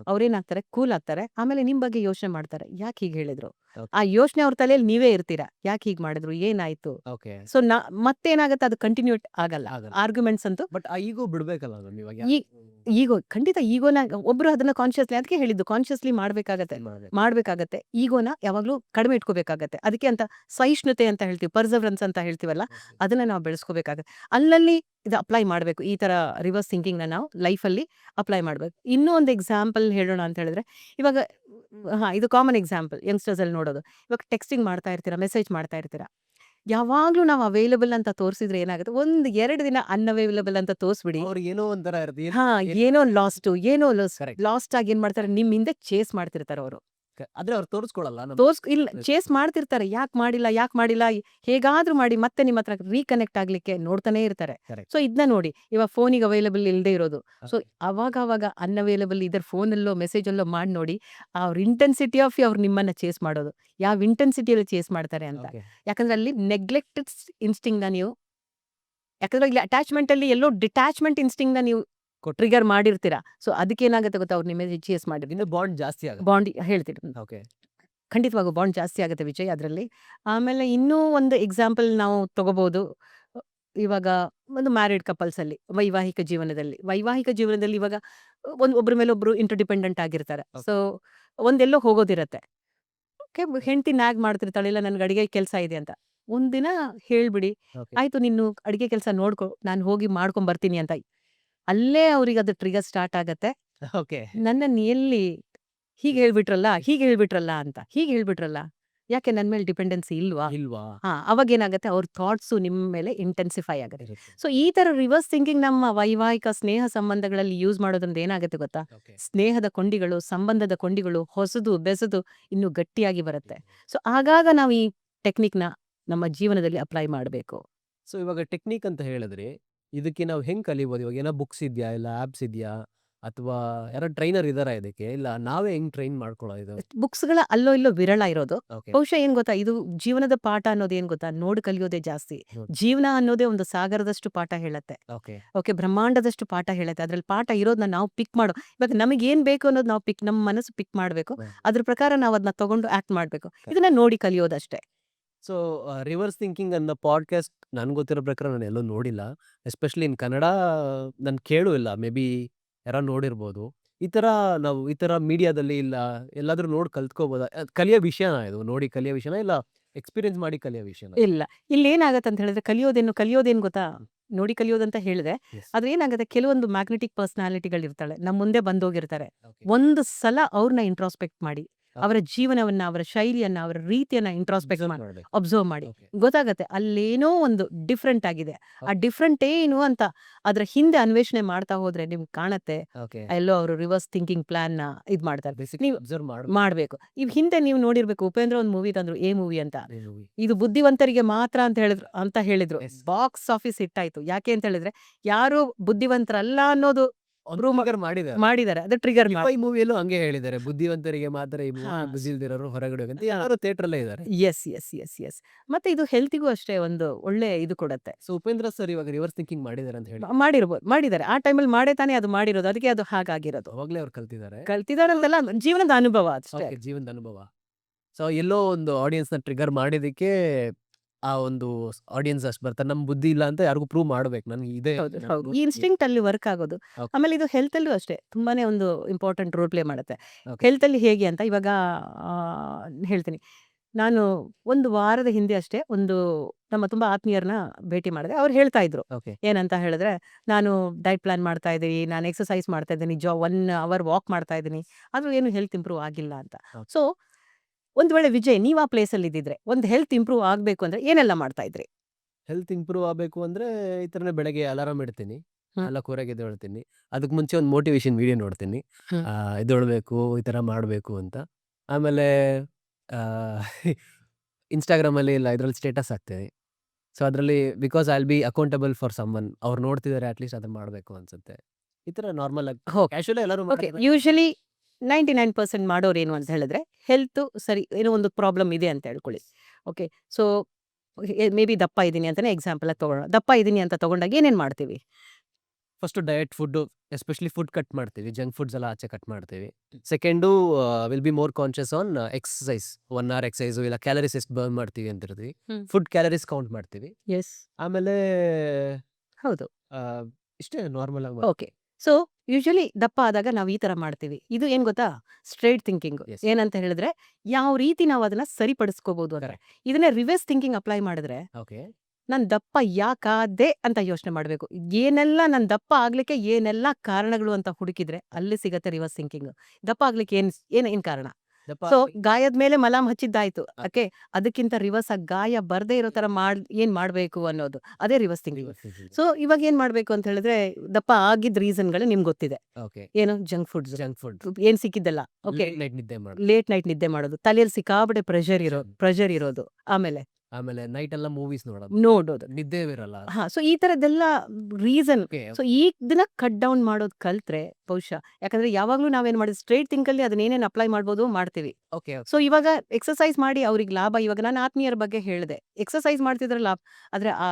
ಅವ್ರೇನಾಗ್ತಾರೆ? ಕೂಲ್ ಆಗ್ತಾರೆ ಆಮೇಲೆ ನಿಮ್ ಬಗ್ಗೆ ಯೋಚನೆ ಮಾಡ್ತಾರೆ. ಯಾಕೆ ಹೀಗೆ ಹೇಳಿದ್ರು? ಆ ಯೋಚನೆ ಅವ್ರ ತಲೆಯಲ್ಲಿ ನೀವೇ ಇರ್ತೀರಾ? ಯಾಕೆ ಹೀಗೆ ಮಾಡಿದ್ರು? ಏನಾಯ್ತು? ಓಕೆ. ಸೊ ನಾ ಮತ್ತೇನಾಗತ್ತೆ? ಅದು ಕಂಟಿನ್ಯೂ ಆಗಲ್ಲ. ಆಗಲ್ಲ. ಆರ್ಗ್ಯುಮೆಂಟ್ಸ್ ಅಂತೂ ಬಟ್ ಆ ಈಗೋ ಬಿಡ್ಬೇಕಲ್ಲ ಮ್ಯಾಮ್ ಇವಾಗ ಈ- ಈಗೋ ಖಂಡಿತ ಈಗೋನ ಒಬ್ರು ಅದನ್ನ ಕಾನ್ಶಿಯಸ್ಲಿ ಅದಕ್ಕೆ ಹೇಳಿದ್ದು. ಕಾನ್ಶಿಯಸ್ಲಿ ಮಾಡ್ಬೇಕಾಗತ್ತೆ. ಮಾಡ್ಬೇಕು. ಮಾಡ್ಬೇಕಾಗತ್ತೆ. ಈಗೋನ ಯಾವಾಗ್ಲೂ ಕಡಿಮೆ ಇಟ್ಕೋಬೇಕಾಗತ್ತೆ. ಅದಕ್ಕೆ ಅಂತ ಸಹಿಷ್ಣುತೆ ಅಂತ ಹೇಳ್ತೀವಿ. ಪರ್ಸವರೆನ್ಸ್ ಅಂತ ಹೇಳ್ತೀವಲ್ಲ? ಅದನ್ನ ನಾವು ಬೆಳೆಸ್ಕೋಬೇಕಾಗತ್ತೆ. ಅಲ್ಲಲ್ಲಿ ಇದು ಅಪ್ಲೈ ಮಾಡಬೇಕು. ಈ ತರ ರಿವರ್ಸ್ ಥಿಂಕಿಂಗ್ನ ನಾವು ಲೈಫಲ್ಲಿ ಅಪ್ಲೈ ಮಾಡ್ಬೇಕು. ಇನ್ನೂ ಒಂದು ಎಕ್ಸಾಂಪಲ್ ಹೇಳೋಣ ಅಂತ ಹೇಳಿದ್ರೆ ಇವಾಗ ಹಾಂ ಇದು ಕಾಮನ್ ಎಕ್ಸಾಂಪಲ್ ಯಂಗ್ಸ್ಟರ್ಸ್ ಅಲ್ಲಿ ನೋಡೋದು. ಇವಾಗ ಟೆಕ್ಸ್ಟಿಂಗ್ ಮಾಡ್ತಾ ಇರ್ತೀರಾ ಮೆಸೇಜ್ ಮಾಡ್ತಾ ಇರ್ತೀರಾ? ಯಾವಾಗ್ಲೂ ನಾವು ಅವೈಲಬಲ್ ಅಂತ ತೋರಿಸಿದ್ರೆ ಏನಾಗುತ್ತೆ? ಒಂದು ಎರಡು ದಿನ ಅನ್ಅವೈಲಬಲ್ ಅಂತ ತೋರಿಸ್ಬಿಡಿ. ಏನೋ ಒಂಥರ ಹಾ ಏನೋ ಲಾಸ್ಟ್ ಏನೋ. ಲಾಸ್ಟ್ ಆಗಿ ಏನ್ ಮಾಡ್ತಾರೆ? ನಿಮ್ಮಿಂದ ಚೇಸ್ ಮಾಡ್ತಿರ್ತಾರೆ ಅವರು. ಆದ್ರೆ ಅವ್ರು ತೋರಿಸ್ಕೊಳಲ್ಲ ತೋರ್ಸ್ ಇಲ್ಲ. ಚೇಸ್ ಮಾಡ್ತಿರ್ತಾರೆ ಯಾಕೆ ಮಾಡಿಲ್ಲ ಯಾಕೆ ಮಾಡಿಲ್ಲ ಹೇಗಾದ್ರೂ ಮಾಡಿ ಮತ್ತೆ ನಿಮ್ಮ ಹತ್ರ ರೀಕನೆಕ್ಟ್ ಆಗ್ಲಿಕ್ಕೆ ನೋಡ್ತಾನೆ ಇರ್ತಾರೆ Correct. ಸೊ ಇದನ್ನ ನೋಡಿ ಇವಾಗ ಫೋನಿಗೆ ಅವೈಲಬಲ್ ಇಲ್ಲದೆ ಇರೋದು ಸೊ ಅವಾಗ ಅವಾಗ ಅವಾಗ ಅನ್ಅವೈಲಬಲ್ ಇದರ ಫೋನಲ್ಲೋ ಮೆಸೇಜಲ್ಲೋ ಮಾಡಿ ನೋಡಿ ಅವ್ರ ಇಂಟೆನ್ಸಿಟಿ ಆಫ್ ಅವ್ರು ನಿಮ್ಮನ್ನ ಚೇಸ್ ಮಾಡೋದು ಯಾವ ಇಂಟೆನ್ಸಿಟಿಯಲ್ಲಿ ಚೇಸ್ ಮಾಡ್ತಾರೆ ಅಂತ Okay. ಯಾಕಂದ್ರೆ ಅಲ್ಲಿ ನೆಗ್ಲೆಕ್ಟೆಡ್ ಇನ್ಸ್ಟಿಂಗ್ನ ನೀವು ಯಾಕಂದ್ರೆ ಇಲ್ಲಿ ಅಟ್ಯಾಚ್ಮೆಂಟ್ ಅಲ್ಲಿ ಎಲ್ಲೋ ಡಿಟ್ಯಾಚ್ಮೆಂಟ್ ಇನ್ಸ್ಟಿಂಗ್ನ ನೀವು ಟ್ರಿಗರ್ ಮಾಡಿರ್ತೀರಾ? ಸೊ ಅದಕ್ಕೆ ಏನಾಗುತ್ತೆ ಗೊತ್ತಾ? ಅವ್ರು ನಿಮ್ಮ ಮಾಡಿರ್ತೀನಿ ಇನ್ನು ಬಾಂಡ್ ಜಾಸ್ತಿ ಆಗುತ್ತೆ. ಬಾಂಡ್ ಹೇಳ್ತೀರಿ ಓಕೆ ಖಂಡಿತವಾಗೂ ಬಾಂಡ್ ಜಾಸ್ತಿ ಆಗುತ್ತೆ ವಿಜಯ್ ಅದರಲ್ಲಿ. ಆಮೇಲೆ ಇನ್ನೂ ಒಂದು ಎಕ್ಸಾಂಪಲ್ ನಾವು ತಗೋಬಹುದು ಇವಾಗ ಒಂದು ಮ್ಯಾರಿಡ್ ಕಪಲ್ಸ್ ಅಲ್ಲಿ ವೈವಾಹಿಕ ಜೀವನದಲ್ಲಿ. ವೈವಾಹಿಕ ಜೀವನದಲ್ಲಿ ಇವಾಗ ಒಂದು ಒಬ್ಬರ ಮೇಲೆ ಒಬ್ರು ಇಂಟರ್ಡಿಪೆಂಡೆಂಟ್ ಆಗಿರ್ತಾರೆ. ಸೊ ಒಂದೆಲ್ಲೋ ಹೋಗೋದಿರತ್ತೆ. ಓಕೆ ಹೆಂಡತಿ ನ್ಯಾಗ್ ಮಾಡ್ತಿರ್ತಾಳೆ ಇಲ್ಲ ನನ್ಗೆ ಅಡಿಗೆ ಕೆಲಸ ಇದೆ ಅಂತ. ಒಂದಿನ ಹೇಳ್ಬಿಡಿ ಆಯ್ತು ನಿನ್ನ ಅಡಿಗೆ ಕೆಲಸ ನೋಡ್ಕೊ ನಾನು ಹೋಗಿ ಮಾಡ್ಕೊಂಡ್ ಬರ್ತೀನಿ ಅಂತ. ಅಲ್ಲೇ ಅವ್ರಿಗೆ ಅದು ಟ್ರಿಗರ್ ಸ್ಟಾರ್ಟ್ ಆಗತ್ತೆ. ಓಕೆ. ನನ್ನನ್ನು ಎಲ್ಲಿ ಹೀಗೆ ಹೇಳ್ಬಿಟ್ರಲ್ಲ ಹೀಗೆ ಹೇಳ್ಬಿಟ್ರಲ್ಲ ಅಂತ ಹೀಗೆ ಹೇಳ್ಬಿಟ್ರಲ್ಲ ಯಾಕೆ ನನ್ನ ಮೇಲೆ ಡಿಪೆಂಡೆನ್ಸಿ ಇಲ್ವಾ? ಇಲ್ವಾ? ಹಾ ಅವಾಗ ಏನಾಗುತ್ತೆ ಅವ್ರ ಥಾಟ್ಸು ನಿಮ್ಮ ಮೇಲೆ ಇಂಟೆನ್ಸಿಫೈ ಆಗುತ್ತೆ. ಸೊ ಈ ತರ ರಿವರ್ಸ್ ಥಿಂಕಿಂಗ್ ನಮ್ಮ ವೈವಾಹಿಕ ಸ್ನೇಹ ಸಂಬಂಧಗಳಲ್ಲಿ ಯೂಸ್ ಮಾಡೋದ್ರಿಂದ ಏನಾಗುತ್ತೆ ಗೊತ್ತಾ. ಸ್ನೇಹದ ಕೊಂಡಿಗಳು ಸಂಬಂಧದ ಕೊಂಡಿಗಳು ಹೊಸದು ಬೆಸದು ಇನ್ನು ಗಟ್ಟಿಯಾಗಿ ಬರುತ್ತೆ. ಸೊ ಆಗಾಗ ನಾವು ಈ ಟೆಕ್ನಿಕ್ನ ನಮ್ಮ ಜೀವನದಲ್ಲಿ ಅಪ್ಲೈ ಮಾಡಬೇಕು. ಸೊ ಇವಾಗ ಟೆಕ್ನಿಕ್ ಅಂತ ಹೇಳಿದ್ರಿ ಇದಕ್ಕೆ ನಾವು ಹೆಂಗ್ ಕಲಿಬೋದು? ಇವಾಗ ಏನೋ ಬುಕ್ಸ್ ಇದೆಯಾ? ಇಲ್ಲ ಆಪ್ಸ್ ಇದೆಯಾ? ಅಥವಾ ಯಾರೋ ಟ್ರೈನರ್ ಇದಾರ ಇದಕ್ಕೆ? ಇಲ್ಲ ನಾವೇ ಹೆಂಗ್ ಟ್ರೈನ್ ಮಾಡ್ಕೊಳ್ಳೋದು ಬುಕ್ಸ್ಗಳ ಅಲ್ಲೋ ಇಲ್ಲೋ ವಿರಳ ಇರೋದು. ಓಕೆ ಬಹುಶಃ ಏನ್ ಗೊತ್ತಾ? ಇದು ಜೀವನದ ಪಾಠ ಅನ್ನೋದು ಏನ್ ಗೊತ್ತಾ? ನೋಡ್ ಕಲಿಯೋದೇ ಜಾಸ್ತಿ. ಜೀವನ ಅನ್ನೋದೇ ಒಂದು ಸಾಗರದಷ್ಟು ಪಾಠ ಹೇಳತ್ತೆ. ಓಕೆ ಓಕೆ ಬ್ರಹ್ಮಾಂಡದಷ್ಟು ಪಾಠ ಹೇಳುತ್ತೆ. ಅದ್ರಲ್ಲಿ ಪಾಠ ಇರೋದನ್ನ ನಾವು ಪಿಕ್ ಮಾಡೋ. ಇವಾಗ ನಮಗೆ ಏನ್ ಬೇಕು ಅನ್ನೋದು ನಾವು ಪಿಕ್ ನಮ್ಮ ಮನಸ್ಸು ಪಿಕ್ ಮಾಡಬೇಕು. ಹ್ಮ್. ಅದ್ರ ಪ್ರಕಾರ ನಾವು ಅದನ್ನ ತಗೊಂಡು ಆಕ್ಟ್ ಮಾಡ್ಬೇಕು. ಇದನ್ನ ನೋಡಿ ಕಲಿಯೋದಷ್ಟೇ. ಸೊ ರಿವರ್ಸ್ ಥಿಂಕಿಂಗ್ ಅನ್ನೋ ಪಾಡ್ಕಾಸ್ಟ್ ನನ್ಗೆ ಗೊತ್ತಿರೋ ಪ್ರಕಾರ ನಾನು ಎಲ್ಲೂ ನೋಡಿಲ್ಲ. ಎಸ್ಪೆಷಲಿ ಇನ್ ಕನ್ನಡ ನಾನು ಕೇಳೂ ಇಲ್ಲ. ಮೇ ಬಿ ಯಾರ ನೋಡಿರ್ಬೋದು. ಈ ಥರ ನಾವು ಈ ಥರ ಮೀಡಿಯಾದಲ್ಲಿ ಇಲ್ಲ. ಎಲ್ಲಾದ್ರೂ ನೋಡಿ ಕಲ್ತ್ಕೋಬೋದಾ? ಅದ್ ಕಲಿಯೋ ವಿಷಯನ ಇದು? ನೋಡಿ ಕಲಿಯೋ ವಿಷಯನ? ಇಲ್ಲ ಎಕ್ಸ್ಪೀರಿಯನ್ಸ್ ಮಾಡಿ ಕಲಿಯೋ ವಿಷಯನ? ಇಲ್ಲ. ಇಲ್ಲಿ ಏನಾಗತ್ತೆ ಅಂತ ಹೇಳಿದ್ರೆ ಕಲಿಯೋದೇನು ಕಲಿಯೋದೇನ್ ಗೊತ್ತಾ? ನೋಡಿ ಕಲಿಯೋದಂತ ಹೇಳಿದೆ Yes. ಆದ್ರೆ ಏನಾಗುತ್ತೆ ಕೆಲವೊಂದು ಮ್ಯಾಗ್ನೆಟಿಕ್ ಪರ್ಸನಾಲಿಟಿಗಳು ಇರ್ತಾಳೆ ನಮ್ಮ ಮುಂದೆ ಬಂದೋಗಿರ್ತಾರೆ. Okay. ಒಂದು ಸಲ ಅವ್ರನ್ನ ಇಂಟ್ರಾಸ್ಪೆಕ್ಟ್ ಮಾಡಿ. ಅವರ ಜೀವನವನ್ನ ಅವರ ಶೈಲಿಯನ್ನ ಅವರ ರೀತಿಯನ್ನ ಇಂಟ್ರಾಸ್ಪೆಕ್ಟ್ ಮಾಡಿ ಅಬ್ಸರ್ವ್ ಮಾಡಿ. ಗೊತ್ತಾಗತ್ತೆ ಅಲ್ಲೇನೋ ಒಂದು ಡಿಫ್ರೆಂಟ್ ಆಗಿದೆ. ಆ. ಡಿಫ್ರೆಂಟ್ ಏನು ಅಂತ ಅದ್ರ ಹಿಂದೆ ಅನ್ವೇಷಣೆ ಮಾಡ್ತಾ ಹೋದ್ರೆ ನಿಮ್ಗೆ ಕಾಣತ್ತೆ. ಎಲ್ಲೋ ಅವರು ರಿವರ್ಸ್ ಥಿಂಕಿಂಗ್ ಪ್ಲಾನ್ನ ಇದ್ ಮಾಡ್ತಾರೆ. ಮಾಡ್ಬೇಕು. ಇವ್ ಹಿಂದೆ ನೀವು ನೋಡಿರ್ಬೇಕು ಉಪೇಂದ್ರ ಒಂದು ಮೂವಿ ತಂದ್ರು ಎ ಮೂವಿ ಅಂತ. ಇದು ಬುದ್ಧಿವಂತರಿಗೆ ಮಾತ್ರ ಅಂತ ಹೇಳಿದ್ರು ಅಂತ ಹೇಳಿದ್ರು. ಬಾಕ್ಸ್ ಆಫೀಸ್ ಹಿಟ್ಟಾಯ್ತು ಯಾಕೆ ಅಂತ ಹೇಳಿದ್ರೆ ಯಾರು ಬುದ್ಧಿವಂತರಲ್ಲ ಅನ್ನೋದು trigger ಮಾಡಿದ್ದಾರೆ ಮಾಡಿದ್ದಾರೆ ಅದು ಟ್ರಿಗರ್ ಈ ಮೂವಿಯಲ್ಲೂ ಹಂಗೆ ಹೇಳಿದ್ದಾರೆ. ಬುದ್ಧಿವಂತರಿಗೆ ಮಾತ್ರ ಈ ಹೊರಗಡೆ ಹೋಗಂತ ಯಾರು ಥಿಯೇಟರ್ ಅಲ್ಲೇ ಇದ್ದಾರೆ. ಎಸ್ ಎಸ್ ಎಸ್ ಎಸ್ ಮತ್ತೆ ಇದು ಹೆಲ್ತಿಗೂ ಅಷ್ಟೇ ಒಂದು ಒಳ್ಳೆ ಇದು ಕೊಡುತ್ತೆ. ಸೊ ಉಪೇಂದ್ರ ಸರ್ ಇವಾಗ ರಿವರ್ಸ್ ಥಿಂಕಿಂಗ್ ಮಾಡಿದ್ದಾರೆ ಅಂತ ಹೇಳಿ. ಮಾಡಿರ್ಬೋದು. ಮಾಡಿದ್ದಾರೆ. ಆ ಟೈಮಲ್ಲಿ ಮಾಡೇ ತಾನೇ ಅದು ಮಾಡಿರೋದು. ಅದಕ್ಕೆ ಅದು ಹಾಗಾಗಿರೋದು. ಅವಾಗಲೇ ಅವ್ರು ಕಲ್ತಿದ್ದಾರೆ. ಕಲ್ತಿದಾರಲ್ಲ ಜೀವನದ ಅನುಭವ ಅಷ್ಟೇ. ಜೀವನದ ಅನುಭವ. ಸೊ ಎಲ್ಲೋ ಒಂದು ಆಡಿಯನ್ಸ್ನ ಟ್ರಿಗರ್ ಮಾಡಿದಕ್ಕೆ ಆ ಒಂದು ಆಡಿಯನ್ಸ್ ಅಷ್ಟು ಬರ್ತಾರೆ. ನಮ್ ಬುದ್ಧಿ ಇಲ್ಲ ಅಂತ ಯಾರಿಗೂ ಪ್ರೂವ್ ಮಾಡ್ಬೇಕು. ನನ್ಗೆ ಇದೆ ಹೌದು ನಾನ್ ಹೌದು. ಈ. ಇನ್ಸ್ಟಿಂಕ್ಟ್ ಅಲ್ಲಿ ವರ್ಕ್ ಆಗೋದು. Okay. ಆಮೇಲೆ ಇದು ಹೆಲ್ತ್ ಅಲ್ಲೂ ಅಷ್ಟೇ. ತುಂಬಾನೇ ಒಂದು ಇಂಪಾರ್ಟೆಂಟ್ ರೋಲ್ ಪ್ಲೇ ಮಾಡುತ್ತೆ. Okay. ಹೆಲ್ತ್ ಅಲ್ಲಿ ಹೇಗೆ ಅಂತ ಇವಾಗ ಆ, ಹೇಳ್ತೀನಿ. ನಾನು ಒಂದು ವಾರದ ಹಿಂದೆ ಅಷ್ಟೇ ಒಂದು ನಮ್ಮ ತುಂಬಾ ಆತ್ಮೀಯರನ್ನ ಭೇಟಿ ಮಾಡಿದೆ. ಅವ್ರು ಹೇಳ್ತಾ ಇದ್ರು. Okay. ಏನಂತ ಹೇಳಿದ್ರೆ ನಾನು ಡೈಟ್ ಪ್ಲಾನ್ ಮಾಡ್ತಾ ಇದ್ದೀನಿ. ನಾನು ಎಕ್ಸಸೈಸ್ ಮಾಡ್ತಾ ಇದ್ದೀನಿ. ಜಾ ಒನ್ ಅವರ್ ವಾಕ್ ಮಾಡ್ತಾ ಇದ್ದೀನಿ. ಆದ್ರೂ ಏನು ಹೆಲ್ತ್ ಇಂಪ್ರೂವ್ ಆಗಿಲ್ಲ ಅಂತ. Okay. ಸೊ ಒಂದ್ ವೇಳೆ ವಿಜಯ್ ನೀವು ಆ ಪ್ಲೇಸಲ್ಲಿ ಇದ್ದಿದ್ರೆ ಒಂದು ಹೆಲ್ತ್ ಇಂಪ್ರೂವ್ ಆಗಬೇಕು ಅಂದ್ರೆ ಏನೆಲ್ಲ ಮಾಡ್ತಾ ಇದ್ರಿ? ಹೆಲ್ತ್ ಇಂಪ್ರೂವ್ ಆಗಬೇಕು ಅಂದ್ರೆ ಈ ಥರನೇ ಬೆಳಗ್ಗೆ ಅಲಾರಾಮ್ ಇಡ್ತೀನಿ ಎಲ್ಲ ಕೂರಾಗಿ ಎದ್ದೇಳ್ತೀನಿ ಅದಕ್ಕೆ ಮುಂಚೆ ಒಂದು ಮೋಟಿವೇಶನ್ ವಿಡಿಯೋ ನೋಡ್ತೀನಿ ಹ್ಮ್. ಆ, ಎದ್ದೇಳ್ಬೇಕು ಈ ಥರ ಮಾಡಬೇಕು ಅಂತ. ಆಮೇಲೆ ಇನ್ಸ್ಟಾಗ್ರಾಮಲ್ಲಿ ಇಲ್ಲ ಇದರಲ್ಲಿ ಸ್ಟೇಟಸ್ ಹಾಕ್ತೀನಿ. ಸೊ ಅದರಲ್ಲಿ because I be accountable for someone ಅವ್ರು ನೋಡ್ತಿದ್ದಾರೆ ಅಟ್ಲೀಸ್ಟ್ ಅದನ್ನ ಮಾಡಬೇಕು ಅನ್ಸುತ್ತೆ. ಈ ಥರ ನಾರ್ಮಲ್ ಆಗಿ. ಕ್ಯಾಶುವಲ್ ಎಲ್ಲರೂ okay usually ninety nine percent ಮಾಡೋರು ಏನು ಅಂತ ಹೇಳಿದ್ರೆ ಹೆಲ್ತ್ ಸರಿ ಏನೋ ಒಂದು ಪ್ರಾಬ್ಲಮ್ ಇದೆ ಅಂತ ಹೇಳ್ಕೊಳ್ಳಿ. ಓಕೆ ಸೊ ಮೇ ಬಿ ದಪ್ಪ ಇದ್ದೀನಿ ಅಂತಾನೆ ಎಕ್ಸಾಂಪಲ್ ತಗೊಳ್ಳೋಣ ದಪ್ಪ ಇದ್ದೀನಿ ಅಂತ ತಗೊಂಡಾಗ ಏನೇನ್ ಮಾಡ್ತೀವಿ? First diet food especially food cut ಮಾಡ್ತೀವಿ. ಜಂಕ್ ಫುಡ್ಸ್ ಎಲ್ಲ ಆಚೆ ಕಟ್ ಮಾಡ್ತೀವಿ. Second will be more conscious on exercise one hour exercise ಇಲ್ಲ ಕ್ಯಾಲರೀಸ್ ಎಷ್ಟು ಬರ್ನ್ ಮಾಡ್ತೀವಿ ಅಂತ ಇರ್ತೀವಿ. ಫುಡ್ ಕ್ಯಾಲರೀಸ್ ಕೌಂಟ್ ಮಾಡ್ತೀವಿ. ಎಸ್ ಆಮೇಲೆ ಹೌದು. ಇಷ್ಟೇ ನಾರ್ಮಲ್ ಆಗಿ ಓಕೆ ಸೊ ಯೂಶಲಿ ದಪ್ಪ ಆದಾಗ ನಾವು ಈ ತರ ಮಾಡ್ತೀವಿ. ಇದು ಏನು ಗೊತ್ತಾ? Straight thinking. ಏನಂತ ಹೇಳಿದ್ರೆ ಯಾವ ರೀತಿ ನಾವು ಅದನ್ನ ಸರಿಪಡಿಸ್ಕೋಬಹುದು ಅಂದರೆ ಇದನ್ನೇ ರಿವರ್ಸ್ ಥಿಂಕಿಂಗ್ ಅಪ್ಲೈ ಮಾಡಿದ್ರೆ ಓಕೆ. ನಾನ್ ದಪ್ಪ ಯಾಕಾದೆ ಅಂತ ಯೋಚನೆ ಮಾಡಬೇಕು. ಏನೆಲ್ಲ ನನ್ನ ದಪ್ಪ ಆಗ್ಲಿಕ್ಕೆ ಏನೆಲ್ಲ ಕಾರಣಗಳು ಅಂತ ಹುಡುಕಿದ್ರೆ ಅಲ್ಲಿ ಸಿಗತ್ತೆ ರಿವರ್ಸ್ ಥಿಂಕಿಂಗ್. ದಪ್ಪ ಆಗ್ಲಿಕ್ಕೆ ಏನ್ ಏನ್ ಏನ್ ಕಾರಣ? ಸೊ ಗಾಯದ ಮೇಲೆ ಮಲಾಮ್ ಹಚ್ಚಿದ್ದಾಯ್ತು. ಓಕೆ? ಅದಕ್ಕಿಂತ ರಿವರ್ಸ್ ಆಗಿ ಗಾಯ ಬರ್ದೇ ಇರೋ ತರ ಮಾಡ್ ಏನ್ ಮಾಡ್ಬೇಕು ಅನ್ನೋದು. ಅದೇ ರಿವರ್ಸ್ ಥಿಂಕಿಂಗ್. ಸೊ ಇವಾಗ ಏನ್ ಮಾಡ್ಬೇಕು ಅಂತ ಹೇಳಿದ್ರೆ ದಪ್ಪ ಆಗಿದ್ ರೀಸನ್ಗಳು ನಿಮ್ಗೆ ಗೊತ್ತಿದೆ. ಏನು? Junk foods. ಜಂಕ್ ಫುಡ್ ಏನ್ ಸಿಕ್ಕಿದ್ದಲ್ಲ. ಓಕೆ? ಲೇಟ್ ನೈಟ್ ನಿದ್ದೆ ಮಾಡೋದು. ತಲೆಯಲ್ಲಿ ಸಿಕ್ಕಾಬಡೆ ಪ್ರೆಷರ್ ಇರೋ ಪ್ರೆಷರ್ ಇರೋದು. ಆಮೇಲೆ ಆಮೇಲೆ ನೈಟ್ ಎಲ್ಲ ಮೂವೀಸ್ ನೋಡೋದು. ನೋಡೋದು. ನಿದ್ದೆ ಇರಲ್ಲ ಹಾ ಸೊ ಈ ತರದ್ದೆಲ್ಲ ರೀಸನ್ Okay, ಸೊ ಈ ದಿನ ಕಟ್ ಡೌನ್ ಮಾಡೋದು ಕಲ್ತ್ರೆ ಬಹುಶಃ ಯಾಕಂದ್ರೆ ಯಾವಾಗ್ಲೂ ನಾವೇನ್ ಮಾಡಿದ್ರೆ ಸ್ಟ್ರೇಟ್ ಥಿಂಕಲ್ಲಿ ಅದನ್ನ ಏನೇನ್ ಅಪ್ಲೈ ಮಾಡ್ಬೋದು ಮಾಡ್ತೀವಿ. ಓಕೆ ಸೊ ಇವಾಗ ಎಕ್ಸಸೈಸ್ ಮಾಡಿ ಅವ್ರಿಗೆ ಲಾಭ ಇವಾಗ ನಾನು ಆತ್ಮೀಯರ ಬಗ್ಗೆ ಹೇಳಿದೆ. ಎಕ್ಸಸೈಸ್ ಮಾಡ್ತಿದ್ರೆ ಲಾಭ ಆದ್ರೆ ಆ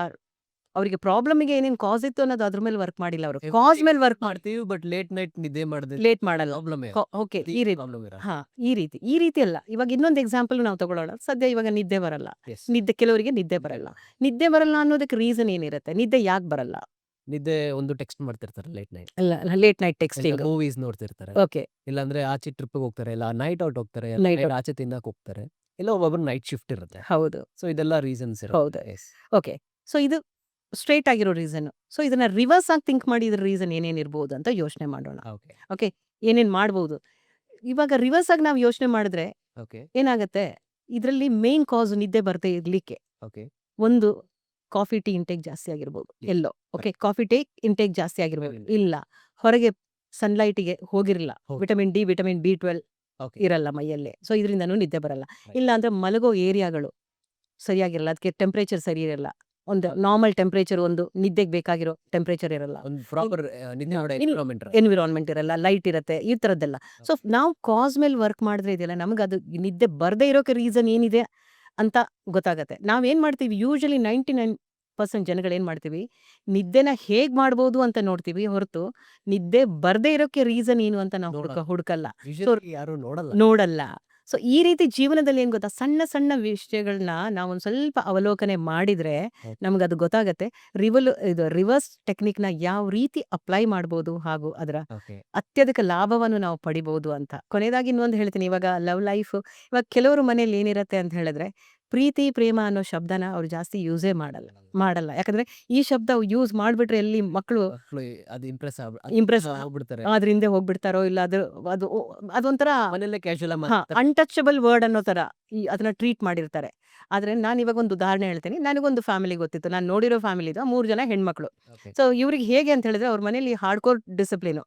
ಅವರಿಗೆ ಪ್ರಾಬ್ಲಮ್ಗೆ ಏನೇನ್ ಕಾಸ್ ಇತ್ತು ಅನ್ನೋದು ಅದ್ರ ಮೇಲೆ ವರ್ಕ್ ಮಾಡಿಲ್ಲ ಅವರು. ಕಾಸ್ ಮೇಲೆ ವರ್ಕ್ ಮಾಡಿ ಮಾಡ್ತೀವಿ ಬಟ್ ಲೇಟ್ ನೈಟ್ ನಿದ್ದೆ ಮಾಡಿದ್ರೆ ಲೇಟ್ ಮಾಡಲ್ಲ. ಪ್ರಾಬ್ಲಮ್ ಓಕೆ ಈ ರೀತಿ. ಹಾ ಈ ರೀತಿ. ಈ ರೀತಿ ಅಲ್ಲ. ಇವಾಗ ಇನ್ನೊಂದು ಎಕ್ಸಾಂಪಲ್ ನಾವು ತಗೊಳ್ಳೋಣ ಸದ್ಯ ಇವಾಗ ನಿದ್ದೆ ಬರಲ್ಲ. ನಿದ್ದೆ ಕೆಲವರಿಗೆ ನಿದ್ದೆ ಬರಲ್ಲ. ನಿದ್ದೆ ಬರಲ್ಲ ಅನ್ನೋದಕ್ಕೆ ರೀಸನ್ ಏನಿರುತ್ತೆ? ನಿದ್ದೆ ಯಾಕೆ ಬರಲ್ಲ? ನಿದ್ದೆ ಒಂದು ಟೆಕ್ಸ್ಟ್ ಮಾಡ್ತಿರ್ತಾರೆ late night late night texting movies ನೋಡ್ತಿರ್ತಾರೆ. ಓಕೆ ಇಲ್ಲಾಂದ್ರೆ ಆಚೆ ಟ್ರಿಪ್ ಹೋಗ್ತಾರೆ ಇಲ್ಲ ನೈಟ್ ಔಟ್ ಹೋಗ್ತಾರೆ ನೈಟ್ ಆಚೆ ತಿನ್ನಕ್ ಹೋಗ್ತಾರೆ ಇಲ್ಲ ಒಬ್ಬೊಬ್ರು ನೈಟ್ ಶಿಫ್ಟ್ ಇರುತ್ತೆ. ಹೌದು. ಸೊ ಇದೆಲ್ಲ ರೀಸನ್ಸ್ ಹೌದು. ಓಕೆ ಸೊ ಇದು ಸ್ಟ್ರೇಟ್ ಆಗಿರೋ ರೀಸನ್. ಸೊ ಇದನ್ನ ರಿವರ್ಸ್ ಆಗಿ ಥಿಂಕ್ ಮಾಡಿ ಇದ್ರ ರೀಸನ್ ಏನೇನಿರ್ಬೋದು ಅಂತ ಯೋಚನೆ ಮಾಡೋಣ. ಓಕೆ. ಏನೇನ್ ಮಾಡ್ಬೋದು? ಇವಾಗ ರಿವರ್ಸ್ ಆಗಿ ನಾವು ಯೋಚನೆ ಮಾಡಿದ್ರೆ ಏನಾಗತ್ತೆ? ಇದರಲ್ಲಿ ಮೇನ್ ಕಾಸ್ ನಿದ್ದೆ ಬರ್ತೇ ಇರ್ಲಿಕ್ಕೆ ಓಕೆ. ಒಂದು ಕಾಫಿ ಟೀ ಇಂಟೇಕ್ ಜಾಸ್ತಿ ಆಗಿರ್ಬೋದು. ಎಲ್ಲೋ. ಓಕೆ ಕಾಫಿ ಟೀ ಇಂಟೇಕ್ ಜಾಸ್ತಿ ಆಗಿರ್ಬೋದು. ಇಲ್ಲ. ಹೊರಗೆ ಸನ್ಲೈಟಿಗೆ ಹೋಗಿರಲ್ಲ. Vitamin D vitamin B twelve ಇರಲ್ಲ ಮೈಯಲ್ಲೇ. ಸೊ ಇದರಿಂದನೂ ನಿದ್ದೆ ಬರಲ್ಲ. ಇಲ್ಲ ಅಂದ್ರೆ ಮಲಗೋ ಏರಿಯಾಗಳು ಸರಿಯಾಗಿರಲ್ಲ. ಅದಕ್ಕೆ ಟೆಂಪರೇಚರ್ ಸರಿ ಇರಲ್ಲ. ಒಂದು. ನಾರ್ಮಲ್ ಟೆಂಪ್ರೇಚರ್ ಒಂದು ನಿದ್ದೆಗೆ ಬೇಕಾಗಿರೋ ಟೆಂಪ್ರೇಚರ್ ಇರಲ್ಲ. ಪ್ರಾಪರ್ ಎನ್ವಿರಾನ್ಮೆಂಟ್ ಇರಲ್ಲ. ಲೈಟ್ ಇರುತ್ತೆ ಈ ತರದ್ದೆಲ್ಲ. ಸೊ ನಾವು ಕಾಸ್ ಮೇಲೆ ವರ್ಕ್ ಮಾಡಿದ್ರೆ ಇದೆಯಲ್ಲ ನಮ್ಗೆ ಅದು ನಿದ್ದೆ ಬರ್ದೇ ಇರೋಕೆ ರೀಸನ್ ಏನಿದೆ ಅಂತ ಗೊತ್ತಾಗತ್ತೆ. ನಾವೇನ್ ಮಾಡ್ತೀವಿ ಯೂಶಲಿ ನೈಂಟಿ ನೈನ್ ಪರ್ಸೆಂಟ್ ಜನಗಳು ಏನ್ ಮಾಡ್ತೀವಿ ನಿದ್ದೆನ ಹೇಗ್ ಮಾಡ್ಬೋದು ಅಂತ ನೋಡ್ತೀವಿ ಹೊರತು ನಿದ್ದೆ ಬರ್ದೇ ಇರೋಕೆ ರೀಸನ್ ಏನು ಅಂತ ನಾವು ಹುಡುಕ. ಹುಡುಕಲ್ಲ. ಯಾರು ನೋಡಲ್ಲ. ನೋಡಲ್ಲ. ಸೊ ಈ ರೀತಿ ಜೀವನದಲ್ಲಿ ಏನ್ ಗೊತ್ತಾ? ಸಣ್ಣ ಸಣ್ಣ ವಿಷಯಗಳನ್ನ ನಾವು ಒಂದ್ ಸ್ವಲ್ಪ ಅವಲೋಕನೆ ಮಾಡಿದ್ರೆ. ನಮ್ಗೆ ಅದು ಗೊತ್ತಾಗತ್ತೆ. ರಿವಲ್ ಇದು ರಿವರ್ಸ್ ಟೆಕ್ನಿಕ್ನ ಯಾವ ರೀತಿ ಅಪ್ಲೈ ಮಾಡ್ಬೋದು ಹಾಗೂ ಅದರ ಅತ್ಯಧಿಕ ಲಾಭವನ್ನು ನಾವು ಪಡಿಬಹುದು ಅಂತ. ಕೊನೆಯದಾಗಿ ಇನ್ನೊಂದು ಹೇಳ್ತೀನಿ. ಇವಾಗ ಲವ್ ಲೈಫ್ ಇವಾಗ ಕೆಲವರು ಮನೇಲಿ ಏನಿರತ್ತೆ ಅಂತ ಹೇಳಿದ್ರೆ ಪ್ರೀತಿ ಪ್ರೇಮ ಅನ್ನೋ ಶಬ್ದನ ಅವ್ರು ಜಾಸ್ತಿ ಯೂಸೇ ಮಾಡಲ್ಲ ಮಾಡಲ್ಲ. ಯಾಕಂದ್ರೆ ಈ ಶಬ್ದ ಯೂಸ್ ಮಾಡ್ಬಿಟ್ರೆ ಎಲ್ಲಿ ಮಕ್ಕಳು ಮಕ್ಳು ಅದು ಇಂಪ್ರೆಸ್ ಇಂಪ್ರೆಸ್ ಆಗ್ಬಿಡ್ತಾರೆ ಅದ್ರಿಂದ ಹೋಗ್ಬಿಡ್ತಾರೋ. ಇಲ್ಲ ಅದು ಅದು ಅದೊಂಥರ ಕ್ಯಾಶುಯಲ್ ಅನ್ಟಚಬಲ್ ವರ್ಡ್ ಅನ್ನೋ ತರ ಈ ಅದನ್ನ ಟ್ರೀಟ್ ಮಾಡಿರ್ತಾರೆ. ಆದ್ರೆ ನಾನು ಇವಾಗ ಒಂದು ಉದಾಹರಣೆ ಹೇಳ್ತೀನಿ. ನನಗೊಂದು ಫ್ಯಾಮಿಲಿ ಗೊತ್ತಿತ್ತು. ನಾನು ನೋಡಿರೋ ಫ್ಯಾಮಿಲಿ ಇದು. ಮೂರು ಜನ ಹೆಣ್ಮಕ್ಳು. ಸೊ ಇವ್ರಿಗೆ ಹೇಗೆ ಅಂತ ಹೇಳಿದ್ರೆ ಅವ್ರ ಮನೇಲಿ ಹಾರ್ಡ್ಕೋರ್ ಡಿಸಿಪ್ಲಿನ್.